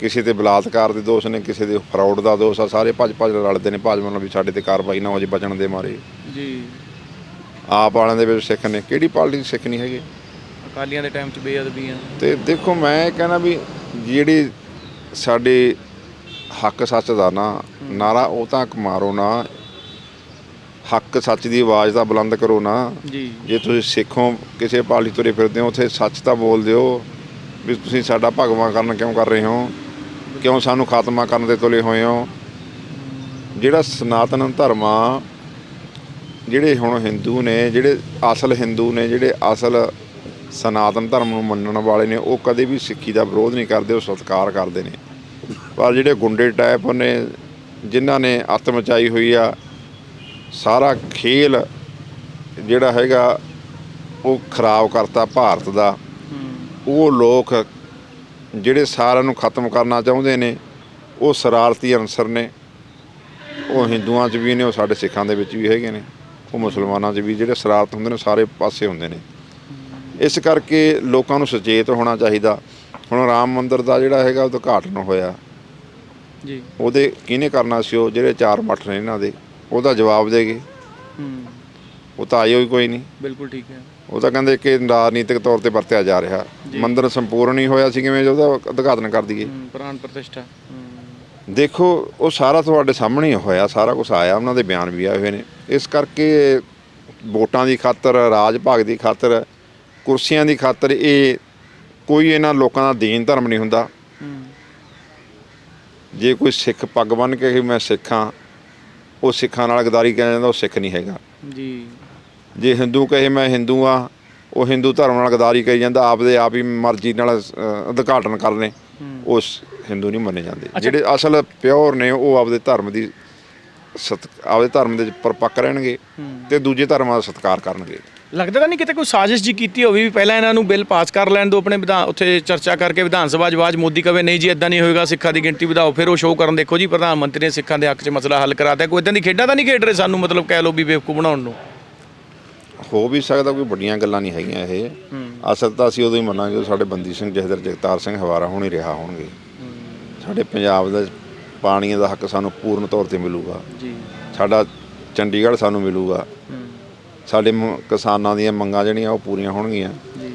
ਕਿਸੇ ਤੇ ਬਲਾਤਕਾਰ ਦੇ ਦੋਸ਼ ਨੇ ਕਿਸੇ ਦੇ ਫਰਾਡ ਦਾ ਦੋਸ਼ ਆ ਸਾਰੇ ਭੱਜ ਭੱਜ ਲੜਦੇ ਨੇ ਭਾਜਪਾ ਨਾਲ ਵੀ ਸਾਡੇ ਤੇ ਕਾਰਵਾਈ ਨਾ ਹੋ ਜੇ ਬਚਣ ਦੇ ਮਾਰੇ। ਜੀ। ਆਪ ਵਾਲਿਆਂ ਦੇ ਵਿੱਚ ਸਿੱਖ ਨੇ। ਕਿਹੜੀ ਪਾਰਟੀ ਸਿੱਖ ਨਹੀਂ ਹੈਗੇ? ਅਕਾਲੀਆਂ ਦੇ ਟਾਈਮ 'ਚ ਬੇਅਦਬੀਆਂ। ਤੇ ਦੇਖੋ ਮੈਂ ਕਹਿੰਦਾ ਵੀ ਜਿਹੜੀ ਸਾਡੇ ਹੱਕ ਸੱਚ ਦਾ ਨਾ ਨਾਰਾ ਉਹ ਤਾਂ ਮਾਰੋ ਨਾ ਹੱਕ ਸੱਚ ਦੀ ਆਵਾਜ਼ ਤਾਂ ਬੁਲੰਦ ਕਰੋ ਨਾ। ਜੀ। ਜੇ ਤੁਸੀਂ ਸਿੱਖੋ ਕਿਸੇ ਪਾਰਟੀ ਤੁਰੇ ਫਿਰਦੇ ਹੋ ਉੱਥੇ ਸੱਚ ਤਾਂ ਬੋਲ ਦਿਓ ਵੀ ਤੁਸੀਂ ਸਾਡਾ ਭਗਵਾ ਕਰਨ ਕਿਉਂ ਕਰ ਰਹੇ ਹੋ? ਕਿਉਂ ਸਾਨੂੰ ਖਾਤਮਾ ਕਰਨ ਦੇ ਤੁਲੇ ਹੋਏ ਹੋ? ਜਿਹੜਾ ਸਨਾਤਨ ਧਰਮ ਆ ਜਿਹੜੇ ਹੁਣ ਹਿੰਦੂ ਨੇ ਜਿਹੜੇ ਅਸਲ ਹਿੰਦੂ ਨੇ ਜਿਹੜੇ ਅਸਲ ਸਨਾਤਨ ਧਰਮ ਨੂੰ ਮੰਨਣ ਵਾਲੇ ਨੇ ਉਹ ਕਦੇ ਵੀ ਸਿੱਖੀ ਦਾ ਵਿਰੋਧ ਨਹੀਂ ਕਰਦੇ ਉਹ ਸਤਿਕਾਰ ਕਰਦੇ ਨੇ। ਪਰ ਜਿਹੜੇ ਗੁੰਡੇ ਟਾਈਪ ਨੇ ਜਿਨ੍ਹਾਂ ਨੇ ਅੱਤ ਮਚਾਈ ਹੋਈ ਆ ਸਾਰਾ ਖੇਲ ਜਿਹੜਾ ਹੈਗਾ ਉਹ ਖਰਾਬ ਕਰਤਾ ਭਾਰਤ ਦਾ। ਉਹ ਲੋਕ ਜਿਹੜੇ ਸਾਰਿਆਂ ਨੂੰ ਖਤਮ ਕਰਨਾ ਚਾਹੁੰਦੇ ਨੇ ਉਹ ਸ਼ਰਾਰਤੀ ਅਨਸਰ ਨੇ। ਉਹ ਹਿੰਦੂਆਂ 'ਚ ਵੀ ਨੇ ਉਹ ਸਾਡੇ ਸਿੱਖਾਂ ਦੇ ਵਿੱਚ ਵੀ ਹੈਗੇ ਨੇ। ਉਹ ਮੁਸਲਮਾਨਾਂ 'ਚ ਵੀ ਜਿਹੜੇ ਸ਼ਰਾਰਤ ਹੁੰਦੇ ਨੇ ਸਾਰੇ ਪਾਸੇ ਹੁੰਦੇ ਨੇ। ਇਸ ਕਰਕੇ ਲੋਕਾਂ ਨੂੰ ਸੁਚੇਤ ਹੋਣਾ ਚਾਹੀਦਾ। ਹੁਣ ਰਾਮ ਮੰਦਿਰ ਦਾ ਜਿਹੜਾ ਹੈਗਾ ਉਦਘਾਟਨ ਹੋਇਆ। ਜੀ। ਉਹਦੇ ਕਿਹਨੇ ਕਰਨਾ ਸੀ ਉਹ? ਜਿਹੜੇ ਚਾਰ ਮੱਠ ਨੇ ਇਹਨਾਂ ਦੇ। ਉਹਦਾ ਜਵਾਬ ਦੇਗੇ ਹੂੰ। ਉਹ ਤਾਂ ਆਏ ਹੋਈ ਕੋਈ ਨਹੀਂ। ਬਿਲਕੁਲ ਠੀਕ ਹੈ। ਉਹ ਤਾਂ ਕਹਿੰਦੇ ਕਿ ਰਾਜਨੀਤਿਕ ਤੌਰ ਤੇ ਵਰਤਿਆ ਜਾ ਰਿਹਾ। ਮੰਦਿਰ ਸੰਪੂਰਨ ਨਹੀਂ ਹੋਇਆ ਸੀ ਕਿਵੇਂ ਉਹਦਾ ਉਦਘਾਟਨ ਕਰ ਦਈਏ। ਹੂੰ ਪ੍ਰਾਨ ਪ੍ਰਤਿਸ਼ਠਾ। ਹੂੰ। ਦੇਖੋ ਉਹ ਸਾਰਾ ਤੁਹਾਡੇ ਸਾਹਮਣੇ ਹੀ ਹੋਇਆ ਸਾਰਾ ਕੁਝ ਆਇਆ ਉਹਨਾਂ ਦੇ ਬਿਆਨ ਵੀ ਆਏ ਹੋਏ ਨੇ। ਇਸ ਕਰਕੇ ਵੋਟਾਂ ਦੀ ਖਾਤਰ ਰਾਜ ਭਾਗ ਦੀ ਖਾਤਰ ਕੁਰਸੀਆਂ ਦੀ ਖਾਤਰ ਇਹ ਕੋਈ ਇਹਨਾਂ ਲੋਕਾਂ ਦਾ ਦੀਨ ਧਰਮ ਨਹੀਂ ਹੁੰਦਾ। ਜੇ ਕੋਈ ਸਿੱਖ ਪੱਗ ਬੰਨ੍ਹ ਕੇ ਕਿ ਮੈਂ ਸਿੱਖਾਂ ਉਹ ਸਿੱਖਾਂ ਨਾਲ ਗਦਾਰੀ ਕਿਹਾ ਜਾਂਦਾ ਉਹ ਸਿੱਖ ਨਹੀਂ ਹੈਗਾ। ਜੀ। ਜੇ ਹਿੰਦੂ ਕਹੇ ਮੈਂ ਹਿੰਦੂ ਆ ਉਹ ਹਿੰਦੂ ਧਰਮ ਨਾਲ ਗਦਾਰੀ ਕਰੀ ਜਾਂਦਾ ਆਪਦੇ ਆਪ ਹੀ ਮਰਜ਼ੀ ਨਾਲ ਉਦਘਾਟਨ ਕਰਨੇ ਉਸ ਹਿੰਦੂ ਨਹੀਂ ਮੰਨੇ ਜਾਂਦੇ। ਜਿਹੜੇ ਅਸਲ ਪਿਓਰ ਨੇ ਉਹ ਆਪਦੇ ਧਰਮ ਦੀ ਸਤ ਆਪਦੇ ਧਰਮ ਦੇ ਪਰਪੱਕ ਰਹਿਣਗੇ ਤੇ ਦੂਜੇ ਧਰਮਾਂ ਦਾ ਸਤਿਕਾਰ ਕਰਨਗੇ। ਲੱਗਦਾ ਤਾਂ ਨਹੀਂ ਕਿਤੇ ਕੋਈ ਸਾਜ਼ਿਸ਼ ਜੀ ਕੀਤੀ ਹੋਵੇ ਵੀ ਪਹਿਲਾਂ ਇਹਨਾਂ ਨੂੰ ਬਿੱਲ ਪਾਸ ਕਰ ਲੈਣ ਦਿਓ ਆਪਣੇ ਵਿਧਾਨ ਉੱਥੇ ਚਰਚਾ ਕਰਕੇ ਵਿਧਾਨ ਸਭਾ ਜਵਾਜ ਮੋਦੀ ਕਵੇ ਨਹੀਂ ਜੀ ਇਦਾਂ ਨਹੀਂ ਹੋਏਗਾ ਸਿੱਖਾਂ ਦੀ ਗਿਣਤੀ ਵਧਾਓ ਫਿਰ ਉਹ ਸ਼ੋਅ ਕਰਨ ਦੇਖੋ ਜੀ ਪ੍ਰਧਾਨ ਮੰਤਰੀ ਨੇ ਸਿੱਖਾਂ ਦੇ ਹੱਕ 'ਚ ਮਸਲਾ ਹੱਲ ਕਰਾ ਦਿਆ ਕੋਈ ਇਦਾਂ ਦੀ ਖੇਡਾਂ ਤਾਂ ਨਹੀਂ ਖੇਡ ਰਹੇ ਸਾਨੂੰ ਮਤਲਬ ਕਹਿ ਲਓ ਵੀ ਬੇਵਕੂਫ ਬਣਾਉਣ ਨੂੰ। ਹੋ ਵੀ ਸਕਦਾ ਕੋਈ ਵੱਡੀਆਂ ਗੱਲਾਂ ਨਹੀਂ ਹੈਗੀਆਂ ਇਹ। ਅਸਲ ਤਾਂ ਅਸੀਂ ਉਦੋਂ ਹੀ ਮੰਨਾਂਗੇ ਜਦੋਂ ਸਾਡੇ ਬੰਦੀ ਸਿੰਘ ਜਹਦਰ ਜਗਤਾਰ ਸਿੰਘ ਹਵਾਰਾ ਹੁਣ ਰਿਹਾ ਹੋਣਗੇ। ਸਾਡੇ ਪੰਜਾਬ ਦਾ ਪਾਣੀਆਂ ਦਾ ਹੱਕ ਸਾਨੂੰ ਪੂਰਨ ਤੌਰ ਤੇ ਮਿਲੂਗਾ। ਜੀ। ਸਾਡਾ ਚੰਡੀਗੜ੍ਹ ਸਾਨੂੰ ਮਿਲੂਗਾ। ਸਾਡੇ ਮ- ਕਿਸਾਨਾਂ ਦੀਆਂ ਮੰਗਾਂ ਜਿਹੜੀਆਂ ਉਹ ਪੂਰੀਆਂ ਹੋਣਗੀਆਂ। ਜੀ।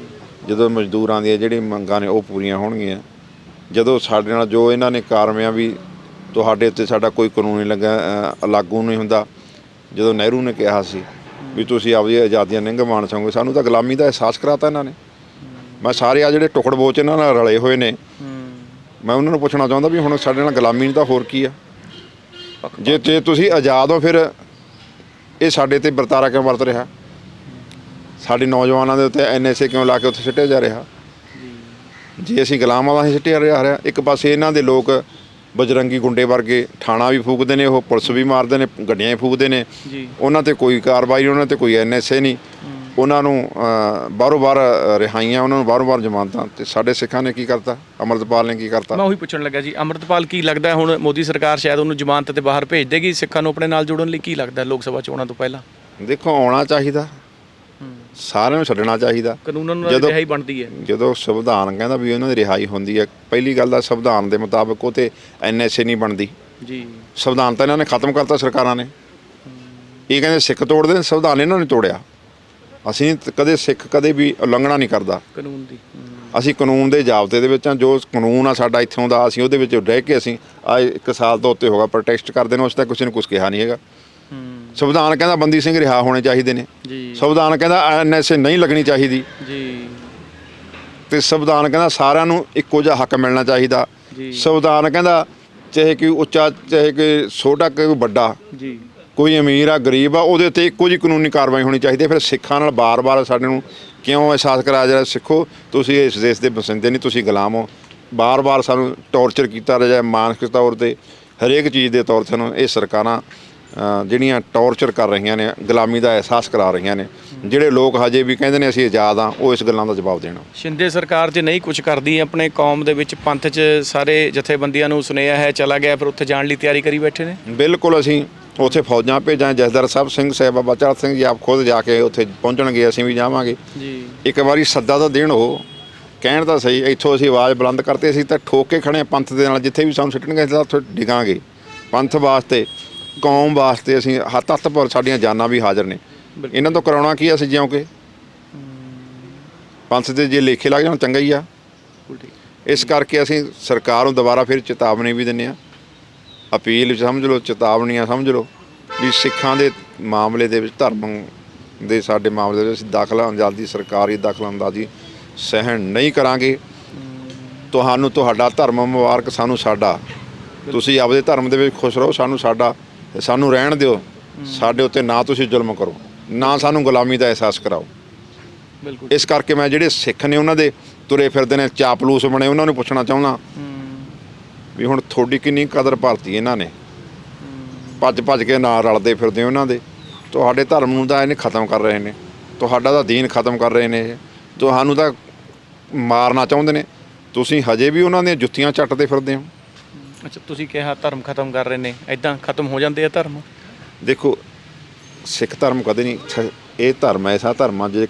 ਜਦੋਂ ਮਜ਼ਦੂਰਾਂ ਦੀਆਂ ਜਿਹੜੀ ਮੰਗਾਂ ਨੇ ਉਹ ਪੂਰੀਆਂ ਹੋਣਗੀਆਂ। ਜਦੋਂ ਸਾਡੇ ਨਾਲ ਜੋ ਇਹਨਾਂ ਨੇ ਕਾਰਵਾਈਆਂ ਵੀ ਤੁਹਾਡੇ ਉੱਤੇ ਸਾਡਾ ਕੋਈ ਕਾਨੂੰਨ ਨਹੀਂ ਲੱਗਾ ਅ, ਲਾਗੂ ਨਹੀਂ ਹੁੰਦਾ ਜਦੋਂ ਨਹਿਰੂ ਨੇ ਕਿਹਾ ਸੀ ਵੀ ਤੁਸੀਂ ਆਪਦੀ ਆਜ਼ਾਦੀਆਂ ਨਹੀਂ ਗਵਾਣ ਸਕੋਗੇ ਸਾਨੂੰ ਤਾਂ ਗੁਲਾਮੀ ਦਾ ਅਹਿਸਾਸ ਕਰਾਤਾ ਇਹਨਾਂ ਨੇ। ਮੈਂ ਸਾਰੇ ਆ ਜਿਹੜੇ ਟੁਕੜ ਬੋਚ ਇਹਨਾਂ ਨਾਲ ਰਲੇ ਹੋਏ ਨੇ ਮੈਂ ਉਹਨਾਂ ਨੂੰ ਪੁੱਛਣਾ ਚਾਹੁੰਦਾ ਵੀ ਹੁਣ ਸਾਡੇ ਨਾਲ ਗੁਲਾਮੀ ਨਹੀਂ ਤਾਂ ਹੋਰ ਕੀ ਆ? ਜੇ ਜੇ ਤੁਸੀਂ ਆਜ਼ਾਦ ਹੋ ਫਿਰ ਇਹ ਸਾਡੇ ਤੇ ਵਰਤਾਰਾ ਕਿਉਂ ਵਰਤ ਰਿਹਾ? ਸਾਡੇ ਨੌਜਵਾਨਾਂ ਦੇ ਉੱਤੇ ਐਨਐਸਏ ਕਿਉਂ ਲਾ ਕੇ ਉੱਥੇ ਸਿੱਟਿਆ ਜਾ ਰਿਹਾ? ਜੇ ਅਸੀਂ ਗੁਲਾਮਾਂ ਦਾ ਹੀ ਸਿੱਟਿਆ ਜਾ ਰਿਹਾ। ਇੱਕ ਪਾਸੇ ਇਹਨਾਂ ਦੇ ਲੋਕ ਬਜਰੰਗੀ ਗੁੰਡੇ ਵਰਗੇ ਥਾਣਾ ਵੀ ਫੂਕਦੇ ਨੇ ਉਹ ਪੁਲਿਸ ਵੀ ਮਾਰਦੇ ਨੇ ਗੱਡੀਆਂ ਵੀ ਫੂਕਦੇ ਨੇ। ਉਹਨਾਂ ਤੇ ਕੋਈ ਕਾਰਵਾਈ ਉਹਨਾਂ ਤੇ ਕੋਈ ਐਨਐਸਏ ਨਹੀਂ। ਉਹਨਾਂ ਨੂੰ ਬਾਹਰੋਂ ਬਾਹਰ ਰਿਹਾਈਆਂ ਉਹਨਾਂ ਨੂੰ ਬਾਹਰੋਂ ਬਾਹਰ ਜ਼ਮਾਨਤਾਂ ਤੇ ਸਾਡੇ ਸਿੱਖਾਂ ਨੇ ਕੀ ਕਰਤਾ? ਅਮਰਤਪਾਲ ਨੇ ਕੀ ਕਰਤਾ? ਮੈਂ ਉਹੀ ਪੁੱਛਣ ਲੱਗਾ ਜੀ ਅਮਰਤਪਾਲ ਕੀ ਲੱਗਦਾ ਹੁਣ ਮੋਦੀ ਸਰਕਾਰ ਸ਼ਾਇਦ ਉਹਨੂੰ ਜ਼ਮਾਨਤ ਤੇ ਬਾਹਰ ਭੇਜ ਦੇਗੀ ਸਿੱਖਾਂ ਨੂੰ ਆਪਣੇ ਨਾਲ ਜੋੜਨ ਲਈ ਕੀ ਲੱਗਦਾ ਲੋਕ ਸਭਾ ਚੋਣਾਂ ਤੋਂ ਪਹਿਲਾਂ? ਦੇਖੋ ਆਉਣਾ ਚਾਹੀਦਾ। ਸਾਰਿਆਂ ਨੂੰ ਛੱਡਣਾ ਚਾਹੀਦਾ। ਕਾਨੂੰਨ ਦੀ ਜਦੋਂ- ਰਿਹਾਈ ਬਣਦੀ ਹੈ। ਜਦੋਂ ਸੰਵਿਧਾਨ ਕਹਿੰਦਾ ਵੀ ਉਹਨਾਂ ਦੀ ਰਿਹਾਈ ਹੁੰਦੀ ਹੈ ਪਹਿਲੀ ਗੱਲ ਤਾਂ ਸੰਵਿਧਾਨ ਦੇ ਮੁਤਾਬਕ ਉਹ ਤੇ ਐਨਐਸਏ ਨਹੀਂ ਬਣਦੀ। ਜੀ। ਸੰਵਿਧਾਨ ਤਾਂ ਇਹਨਾਂ ਨੇ ਖਤਮ ਕਰਤਾ ਸਰਕਾਰਾਂ ਨੇ। ਇਹ ਕਹਿੰਦੇ ਸਿੱਖ ਤੋੜਦੇ ਨੇ ਸੰਵਿਧਾਨ ਇਹਨਾਂ ਨੇ ਤੋੜਿਆ। ਅਸੀਂ ਕਦੇ ਸਿੱਖ ਕਦੇ ਵੀ ਉਲੰਘਣਾ ਨਹੀਂ ਕਰਦਾ। ਕਾਨੂੰਨ ਦੀ ਅਸੀਂ ਕਾਨੂੰਨ ਦੇ ਜਾਬਤੇ ਦੇ ਵਿੱਚ ਹਾਂ ਜੋ ਕਾਨੂੰਨ ਆ ਸਾਡਾ ਇੱਥੋਂ ਦਾ ਅਸੀਂ ਉਹਦੇ ਵਿੱਚ ਰਹਿ ਕੇ ਅਸੀਂ ਆ ਇੱਕ ਸਾਲ ਤੋਂ ਉੱਤੇ ਹੋਗਾ ਪ੍ਰੋਟੈਸਟ ਕਰਦੇ ਨੇ ਉਸ ਤੱਕ ਕਿਸੇ ਨੇ ਕੁਝ ਕਿਹਾ ਨਹੀਂ ਹੈਗਾ। ਸੰਵਿਧਾਨ ਕਹਿੰਦਾ ਬੰਦੀ ਸਿੰਘ ਰਿਹਾ ਹੋਣੇ ਚਾਹੀਦੇ ਨੇ। ਜੀ। ਸੰਵਿਧਾਨ ਕਹਿੰਦਾ ਐਨਐਸਏ ਨਹੀਂ ਲੱਗਣੀ ਚਾਹੀਦੀ। ਜੀ। ਤੇ ਸੰਵਿਧਾਨ ਕਹਿੰਦਾ ਸਾਰਿਆਂ ਨੂੰ ਇੱਕੋ ਜਿਹਾ ਹੱਕ ਮਿਲਣਾ ਚਾਹੀਦਾ। ਜੀ। ਸੰਵਿਧਾਨ ਕਹਿੰਦਾ ਚਾਹੇ ਕੋਈ ਉੱਚਾ ਚਾਹੇ ਕੋਈ ਛੋਟਾ ਕੋਈ ਵੱਡਾ। ਜੀ। ਕੋਈ ਅਮੀਰ ਆ ਗਰੀਬ ਆ ਉਹਦੇ ਉੱਤੇ ਇੱਕੋ ਜਿਹੀ ਕਾਨੂੰਨੀ ਕਾਰਵਾਈ ਹੋਣੀ ਚਾਹੀਦੀ ਹੈ। ਫਿਰ ਸਿੱਖਾਂ ਨਾਲ ਬਾਰ-ਬਾਰ ਸਾਡੇ ਨੂੰ ਕਿਉਂ ਅਹਿਸਾਸ ਕਰਾਇਆ ਜਾ ਰਿਹਾ? ਸਿੱਖੋ ਤੁਸੀਂ ਇਸ ਦੇਸ਼ ਦੇ ਬਸਿੰਦੇ ਨਹੀਂ ਤੁਸੀਂ ਗੁਲਾਮ ਹੋ। ਬਾਰ-ਬਾਰ ਸਾਨੂੰ ਟੌਰਚਰ ਕੀਤਾ ਰਿਹਾ ਮਾਨਸਿਕ ਤੌਰ ਤੇ ਹਰੇਕ ਚੀਜ਼ ਦੇ ਤੌਰ ਤੇ ਸਾਨੂੰ ਇਹ ਸਰਕਾਰਾਂ ਜਿਹੜੀਆਂ ਟੌਰਚਰ ਕਰ ਰਹੀਆਂ ਨੇ ਗੁਲਾਮੀ ਦਾ ਅਹਿਸਾਸ ਕਰਾ ਰਹੀਆਂ ਨੇ ਜਿਹੜੇ ਲੋਕ ਹਜੇ ਵੀ ਕਹਿੰਦੇ ਨੇ ਅਸੀਂ ਆਜ਼ਾਦ ਆ ਉਹ ਇਸ ਗੱਲਾਂ ਦਾ ਜਵਾਬ ਦੇਣਾ। ਸ਼ਿੰਦੇ ਸਰਕਾਰ ਜੇ ਨਹੀਂ ਕੁਝ ਕਰਦੀ ਆਪਣੇ ਕੌਮ ਦੇ ਵਿੱਚ ਪੰਥ 'ਚ ਸਾਰੇ ਜਥੇਬੰਦੀਆਂ ਨੂੰ ਸੁਨੇਹਾ ਹੈ ਚਲਾ ਗਿਆ ਫਿਰ ਉੱਥੇ ਜਾਣ ਲਈ ਤਿਆਰੀ ਕਰੀ ਬੈਠੇ ਨੇ? ਬਿਲਕੁਲ ਅਸੀਂ ਉੱਥੇ ਫੌਜਾਂ ਭੇਜਾਂ ਜਸਦਰ ਸਾਹਿਬ ਸਿੰਘ ਸਾਹਿਬ ਬਾਬਾ ਚੜ੍ਹ ਸਿੰਘ ਜੀ ਆਪ ਖੁਦ ਜਾ ਕੇ ਉੱਥੇ ਪਹੁੰਚਣਗੇ ਅਸੀਂ ਵੀ ਜਾਵਾਂਗੇ। ਜੀ। ਇੱਕ ਵਾਰੀ ਸੱਦਾ ਤਾਂ ਦੇਣ ਉਹ ਕਹਿਣ ਤਾਂ ਸਹੀ ਇੱਥੋਂ ਅਸੀਂ ਆਵਾਜ਼ ਬੁਲੰਦ ਕਰਤੇ ਅਸੀਂ ਤਾਂ ਠੋਕ ਕੇ ਖੜੇ ਹਾਂ ਪੰਥ ਦੇ ਨਾਲ ਜਿੱਥੇ ਵੀ ਸਾਨੂੰ ਸਿੱਟਣਗੇ ਅਸੀਂ ਤਾਂ ਉੱਥੇ ਡਿਗਾਂਗੇ। ਪੰਥ ਵਾਸਤੇ ਕੌਮ ਵਾਸਤੇ ਅਸੀਂ ਹੱਥ ਹੱਥ ਪਰ ਸਾਡੀਆਂ ਜਾਨਾਂ ਵੀ ਹਾਜ਼ਰ ਨੇ। ਇਹਨਾਂ ਤੋਂ ਕਰਾਉਣਾ ਕੀ ਆ ਅਸੀਂ ਜਿਉਂਗੇ? ਪੰਥ ਦੇ ਜੇ ਲੇਖੇ ਲੱਗ ਜਾਣ ਚੰਗਾ ਹੀ ਆ। ਇਸ ਕਰਕੇ ਅਸੀਂ ਸਰਕਾਰ ਨੂੰ ਦੁਬਾਰਾ ਫਿਰ ਚੇਤਾਵਨੀ ਵੀ ਦਿੰਨੇ ਆ ਅਪੀਲ ਸਮਝ ਲਓ ਚੇਤਾਵਨੀਆਂ ਸਮਝ ਲਓ ਵੀ ਸਿੱਖਾਂ ਦੇ ਮਾਮਲੇ ਦੇ ਵਿੱਚ ਧਰਮ ਦੇ ਸਾਡੇ ਮਾਮਲੇ ਦੇ ਵਿੱਚ ਦਾਖਲਾ ਅੰਦਾਜ਼ੀ ਸਰਕਾਰੀ ਦਖਲ ਅੰਦਾਜ਼ੀ ਸਹਿਣ ਨਹੀਂ ਕਰਾਂਗੇ। ਤੁਹਾਨੂੰ ਤੁਹਾਡਾ ਧਰਮ ਮੁਬਾਰਕ ਸਾਨੂੰ ਸਾਡਾ। ਤੁਸੀਂ ਆਪਦੇ ਧਰਮ ਦੇ ਵਿੱਚ ਖੁਸ਼ ਰਹੋ ਸਾਨੂੰ ਸਾਡਾ ਸਾਨੂੰ ਰਹਿਣ ਦਿਓ। ਸਾਡੇ ਉੱਤੇ ਨਾ ਤੁਸੀਂ ਜ਼ੁਲਮ ਕਰੋ ਨਾ ਸਾਨੂੰ ਗੁਲਾਮੀ ਦਾ ਅਹਿਸਾਸ ਕਰਾਓ। ਬਿਲਕੁਲ। ਇਸ ਕਰਕੇ ਮੈਂ ਜਿਹੜੇ ਸਿੱਖ ਨੇ ਉਹਨਾਂ ਦੇ ਤੁਰੇ ਫਿਰਦੇ ਨੇ ਚਾਪਲੂਸ ਬਣੇ ਉਹਨਾਂ ਨੂੰ ਪੁੱਛਣਾ ਚਾਹੁੰਦਾ। ਵੀ ਹੁਣ ਤੁਹਾਡੀ ਕਿੰਨੀ ਕਦਰ ਭਾਰਤੀ ਇਹਨਾਂ ਨੇ? ਭੱਜ ਭੱਜ ਕੇ ਨਾਲ ਰਲਦੇ ਫਿਰਦੇ ਉਹਨਾਂ ਦੇ। ਤੁਹਾਡੇ ਧਰਮ ਨੂੰ ਤਾਂ ਇਹਨੇ ਖਤਮ ਕਰ ਰਹੇ ਨੇ। ਤੁਹਾਡਾ ਤਾਂ ਦੀਨ ਖਤਮ ਕਰ ਰਹੇ ਨੇ ਤੁਹਾਨੂੰ ਤਾਂ ਮਾਰਨਾ ਚਾਹੁੰਦੇ ਨੇ। ਤੁਸੀਂ ਹਜੇ ਵੀ ਉਹਨਾਂ ਦੀਆਂ ਜੁੱਤੀਆਂ ਚੱਟਦੇ ਫਿਰਦੇ ਹੋ। ਅੱਛਾ ਤੁਸੀਂ ਕਿਹਾ ਧਰਮ ਖਤਮ ਕਰ ਰਹੇ ਨੇ। ਐਦਾਂ ਖਤਮ ਹੋ ਜਾਂਦੇ ਆ ਧਰਮ? ਦੇਖੋ ਸਿੱਖ ਧਰਮ ਕਦੇ ਨਹੀਂ ਇਹ ਧਰਮ ਐਸਾ ਧਰਮ ਆ ਜੇ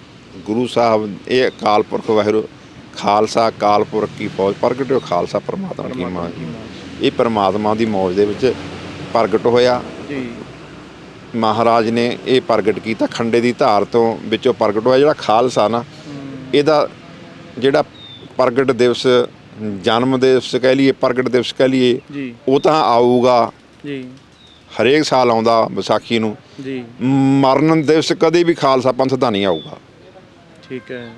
ਗੁਰੂ ਸਾਹਿਬ ਇਹ ਅਕਾਲ ਪੁਰਖ ਵਾਹਿਗੁਰੂ ਖਾਲਸਾ ਅਕਾਲ ਪੁਰਖ ਕੀ ਫੌਜ ਪ੍ਰਗਟਿਓ ਖਾਲਸਾ ਪਰਮਾਤਮਾ ਕੀ ਮਾਂ ਇਹ ਪਰਮਾਤਮਾ ਦੀ ਮੌਜ ਦੇ ਵਿੱਚ ਪ੍ਰਗਟ ਹੋਇਆ। ਜੀ। ਮਹਾਰਾਜ ਨੇ ਇਹ ਪ੍ਰਗਟ ਕੀਤਾ ਖੰਡੇ ਦੀ ਧਾਰ ਤੋਂ ਵਿੱਚੋਂ ਪ੍ਰਗਟ ਹੋਇਆ ਜਿਹੜਾ ਖਾਲਸਾ ਨਾ ਇਹਦਾ ਜਿਹੜਾ ਪ੍ਰਗਟ ਦਿਵਸ ਜਨਮ ਦਿਵਸ ਕਹਿ ਲਈਏ ਪ੍ਰਗਟ ਦਿਵਸ ਕਹਿ ਲਈਏ ਉਹ ਤਾਂ ਆਊਗਾ। ਜੀ। ਹਰੇਕ ਸਾਲ ਆਉਂਦਾ ਵਿਸਾਖੀ ਨੂੰ। ਜੀ। ਮਰਨ ਦਿਵਸ ਕਦੇ ਵੀ ਖਾਲਸਾ ਪੰਥ ਦਾ ਨਹੀਂ ਆਊਗਾ। ਠੀਕ ਹੈ।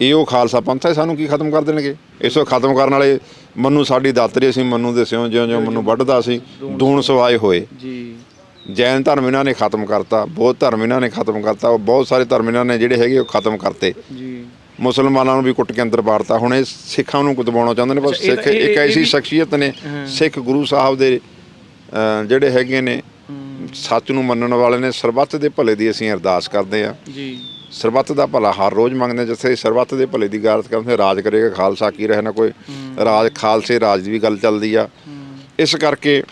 ਇਹ ਉਹ ਖਾਲਸਾ ਪੰਥ ਹੈ ਸਾਨੂੰ ਕੀ ਖਤਮ ਕਰ ਦੇਣਗੇ? ਇਸੋ ਖਤਮ ਕਰਨ ਵਾਲੇ ਮਨੂੰ ਸਾਡੀ ਦਾਤਰੀ ਅਸੀਂ ਮਨੂੰ ਦੇ ਸਿਓ ਜਿਉਂ ਜਿਉਂ ਮਨੂੰ ਵੱਢਦਾ ਸੀ ਦੂਣ ਸਵਾਏ ਹੋਏ। ਜੀ। ਜੈਨ ਧਰਮ ਇਹਨਾਂ ਨੇ ਖਤਮ ਕਰਤਾ ਬੌਧ ਧਰਮ ਇਹਨਾਂ ਨੇ ਖਤਮ ਕਰਤਾ ਉਹ ਬਹੁਤ ਸਾਰੇ ਧਰਮ ਇਹਨਾਂ ਨੇ ਜਿਹੜੇ ਹੈਗੇ ਉਹ ਖਤਮ ਕਰਤੇ। ਜੀ। ਮੁਸਲਮਾਨਾਂ ਨੂੰ ਵੀ ਕੁੱਟ ਕੇ ਅੰਦਰ ਬਾੜਤਾ ਹੁਣ ਇਹ ਸਿੱਖਾਂ ਨੂੰ ਦਬਾਉਣਾ ਚਾਹੁੰਦੇ ਨੇ ਪਰ ਸਿੱਖ ਇੱਕ ਐਸੀ ਸ਼ਖਸੀਅਤ ਨੇ ਸਿੱਖ ਗੁਰੂ ਸਾਹਿਬ ਦੇ ਜਿਹੜੇ ਹੈਗੇ ਨੇ ਸੱਚ ਨੂੰ ਮੰਨਣ ਵਾਲੇ ਨੇ ਸਰਬੱਤ ਦੇ ਭਲੇ ਦੀ ਅਸੀਂ ਅਰਦਾਸ ਕਰਦੇ ਆ ਜੀ। ਸਰਬੱਤ ਦਾ ਭਲਾ ਹਰ ਰੋਜ਼ ਮੰਗਦੇ ਜਿੱਥੇ ਸਰਬੱਤ ਦੇ ਭਲੇ ਦੀ ਗਾਰਤ ਕਰਦੇ ਰਾਜ ਕਰੇਗਾ ਖਾਲਸਾ ਕੀ ਰਹੇ ਨਾ ਕੋਈ। ਰਾਜ ਖਾਲਸੇ ਰਾਜ ਦੀ ਵੀ ਗੱਲ ਚੱਲਦੀ ਆ। ਇਸ ਕਰਕੇ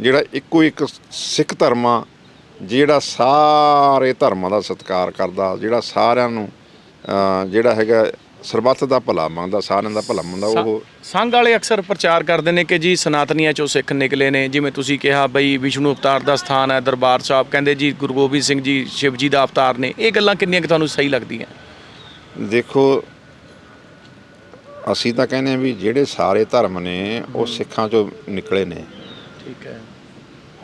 ਜਿਹੜਾ ਇੱਕੋ ਇੱਕ ਸਿੱਖ ਧਰਮ ਆ ਜਿਹੜਾ ਸਾਰੇ ਧਰਮਾਂ ਦਾ ਸਤਿਕਾਰ ਕਰਦਾ ਜਿਹੜਾ ਸਾਰਿਆਂ ਨੂੰ ਜਿਹੜਾ ਹੈਗਾ ਸਰਬੱਤ ਦਾ ਭਲਾ ਮੰਗਦਾ ਸਾਰਿਆਂ ਦਾ ਭਲਾ ਮੰਗਦਾ ਉਹ ਸੰਘ ਵਾਲੇ ਅਕਸਰ ਪ੍ਰਚਾਰ ਕਰਦੇ ਨੇ ਕਿ ਜੀ ਸਨਾਤਨੀਆਂ ਚੋਂ ਸਿੱਖ ਨਿਕਲੇ ਨੇ। ਜਿਵੇਂ ਤੁਸੀਂ ਕਿਹਾ ਬਈ ਵਿਸ਼ਨੂੰ ਅਵਤਾਰ ਦਾ ਸਥਾਨ ਹੈ ਦਰਬਾਰ ਸਾਹਿਬ ਕਹਿੰਦੇ ਜੀ ਗੁਰੂ ਗੋਬਿੰਦ ਸਿੰਘ ਜੀ ਸ਼ਿਵ ਜੀ ਦਾ ਅਵਤਾਰ ਨੇ। ਇਹ ਗੱਲਾਂ ਕਿੰਨੀਆਂ ਕਿ ਤੁਹਾਨੂੰ ਸਹੀ ਲੱਗਦੀਆਂ? ਦੇਖੋ ਅਸੀਂ ਤਾਂ ਕਹਿੰਦੇ ਹਾਂ ਵੀ ਜਿਹੜੇ ਸਾਰੇ ਧਰਮ ਨੇ ਉਹ ਸਿੱਖਾਂ ਚੋਂ ਨਿਕਲੇ ਨੇ। ਠੀਕ ਹੈ।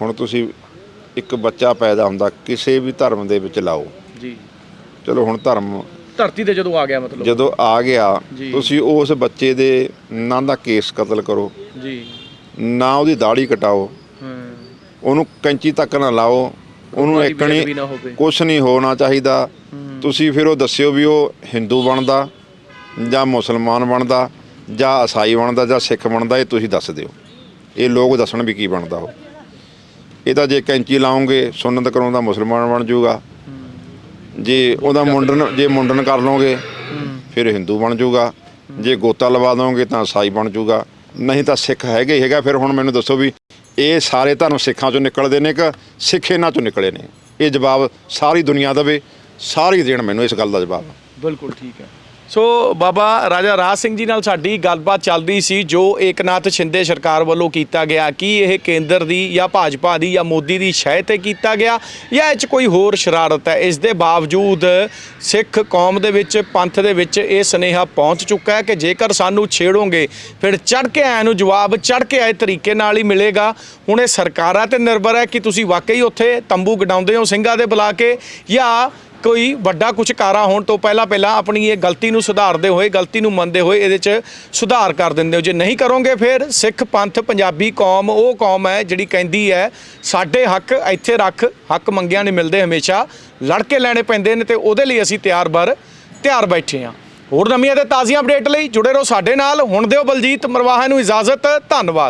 ਹੁਣ ਤੁਸੀਂ ਇੱਕ ਬੱਚਾ ਪੈਦਾ ਹੁੰਦਾ ਕਿਸੇ ਵੀ ਧਰਮ ਦੇ ਵਿੱਚ ਲਾਓ। ਜੀ। ਚਲੋ ਹੁਣ ਧਰਮ ਧਰਤੀ ਤੇ ਜਦੋਂ ਆ ਗਿਆ ਮਤਲਬ? ਜਦੋਂ ਆ ਗਿਆ ਜੀ। ਤੁਸੀਂ ਉਸ ਬੱਚੇ ਦੇ ਨਾ ਦਾ ਕੇਸ ਕਤਲ ਕਰੋ। ਜੀ। ਨਾ ਉਹਦੀ ਦਾੜੀ ਕਟਾਓ। ਹਾਂ। ਉਹਨੂੰ ਕੈਂਚੀ ਤੱਕ ਨਾ ਲਾਓ। ਉਹਨੂੰ ਮਾੜੀ ਬੇਅਦਬੀ ਇੱਕਣੀ ਨਾ ਹੋਵੇ। ਕੁਛ ਨਹੀਂ ਹੋਣਾ ਚਾਹੀਦਾ। ਤੁਸੀਂ ਫਿਰ ਉਹ ਦੱਸਿਓ ਵੀ ਉਹ ਹਿੰਦੂ ਬਣਦਾ ਜਾਂ ਮੁਸਲਮਾਨ ਬਣਦਾ ਜਾਂ ਈਸਾਈ ਬਣਦਾ ਜਾਂ ਸਿੱਖ ਬਣਦਾ ਇਹ ਤੁਸੀਂ ਦੱਸ ਦਿਓ। ਇਹ ਲੋਕ ਦੱਸਣ ਵੀ ਕੀ ਬਣਦਾ ਉਹ। ਇਹ ਤਾਂ ਜੇ ਕੈਂਚੀ ਲਾਉਂਗੇ ਸੁਨਨਤ ਕਰਾਉਂਦਾ ਮੁਸਲਮਾਨ ਬਣ ਜਾਊਗਾ। ਜੇ ਉਹਦਾ ਮੁੰਡਨ ਜੇ ਮੁੰਡਨ ਕਰ ਲਓਗੇ ਫਿਰ ਹਿੰਦੂ ਬਣ ਜਾਊਗਾ ਜੇ ਗੋਤਾ ਲਵਾ ਦੋਗੇ ਤਾਂ ਈਸਾਈ ਬਣ ਜਾਊਗਾ ਨਹੀਂ ਤਾਂ ਸਿੱਖ ਹੈਗੇ ਹੀ ਹੈਗਾ। ਫਿਰ ਹੁਣ ਮੈਨੂੰ ਦੱਸੋ ਵੀ ਇਹ ਸਾਰੇ ਧਰਮ ਸਿੱਖਾਂ ਚੋਂ ਨਿਕਲਦੇ ਨੇ ਕਿ ਸਿੱਖ ਇਹਨਾਂ ਚੋਂ ਨਿਕਲੇ ਨੇ? ਇਹ ਜਵਾਬ ਸਾਰੀ ਦੁਨੀਆ ਦੇਵੇ। ਸਾਰੀ ਦੇਣ ਮੈਨੂੰ ਇਸ ਗੱਲ ਦਾ ਜਵਾਬ। ਬਿਲਕੁਲ ਠੀਕ ਹੈ। ਸੋ ਬਾਬਾ ਰਾਜਾ ਰਾਜ ਸਿੰਘ ਜੀ ਨਾਲ ਸਾਡੀ ਗੱਲਬਾਤ ਚੱਲਦੀ ਸੀ, ਜੋ ਏਕਨਾਥ ਸ਼ਿੰਦੇ ਸਰਕਾਰ ਵੱਲੋਂ ਕੀਤਾ ਗਿਆ। ਕੀ ਇਹ ਕੇਂਦਰ ਦੀ ਜਾਂ ਭਾਜਪਾ ਦੀ ਜਾਂ ਮੋਦੀ ਦੀ ਸ਼ਹਿ ਤੇ ਕੀਤਾ ਗਿਆ ਜਾਂ ਇਹ 'ਚ ਕੋਈ ਹੋਰ ਸ਼ਰਾਰਤ ਹੈ? ਇਸ ਦੇ ਬਾਵਜੂਦ ਸਿੱਖ ਕੌਮ ਦੇ ਵਿੱਚ, ਪੰਥ ਦੇ ਵਿੱਚ ਇਹ ਸਨੇਹਾ ਪਹੁੰਚ ਚੁੱਕਾ ਹੈ ਕਿ ਜੇਕਰ ਸਾਨੂੰ ਛੇੜੋਗੇ, ਫਿਰ ਚੜ ਕੇ ਆਇਆਂ ਨੂੰ ਜਵਾਬ ਚੜ ਕੇ ਆਏ ਤਰੀਕੇ ਨਾਲ ਹੀ ਮਿਲੇਗਾ। ਹੁਣ ਇਹ ਸਰਕਾਰਾਂ ਤੇ ਨਿਰਭਰ ਹੈ ਕਿ ਤੁਸੀਂ ਵਾਕਈ ਉੱਥੇ ਤੰਬੂ ਗਡਾਉਂਦੇ ਹੋ ਸਿੰਘਾਂ ਦੇ ਬੁਲਾ ਕੇ ਜਾਂ ਕੋਈ ਵੱਡਾ ਕੁਝ ਕਾਰਾ ਹੋਣ ਤੋਂ ਪਹਿਲਾਂ ਪਹਿਲਾਂ ਆਪਣੀ ਇਹ ਗਲਤੀ ਨੂੰ ਸੁਧਾਰਦੇ ਹੋਏ, ਗਲਤੀ ਨੂੰ ਮੰਨਦੇ ਹੋਏ ਇਹਦੇ 'ਚ ਸੁਧਾਰ ਕਰ ਦਿੰਦੇ ਹੋ। ਜੇ ਨਹੀਂ ਕਰੋਗੇ ਫਿਰ ਸਿੱਖ ਪੰਥ, ਪੰਜਾਬੀ ਕੌਮ, ਉਹ ਕੌਮ ਹੈ ਜਿਹੜੀ ਕਹਿੰਦੀ ਹੈ, ਸਾਡੇ ਹੱਕ ਇੱਥੇ ਰੱਖ, ਹੱਕ ਮੰਗਿਆ ਨਹੀਂ ਮਿਲਦੇ ਹਮੇਸ਼ਾ। ਲੜ ਕੇ ਲੈਣੇ ਪੈਂਦੇ ਨੇ ਤੇ ਉਹਦੇ ਲਈ ਅਸੀਂ ਤਿਆਰ ਬਰ, ਤਿਆਰ ਬੈਠੇ ਹਾਂ। ਹੋਰ ਨਵੀਆਂ ਤੇ ਤਾਜ਼ੀਆਂ ਅਪਡੇਟ ਲਈ ਜੁੜੇ ਰਹੋ ਸਾਡੇ ਨਾਲ। ਹੁਣ ਦਿਓ ਬਲਜੀਤ ਮਰਵਾਹਾ ਨੂੰ ਇਜਾਜ਼ਤ। ਧੰਨਵਾਦ।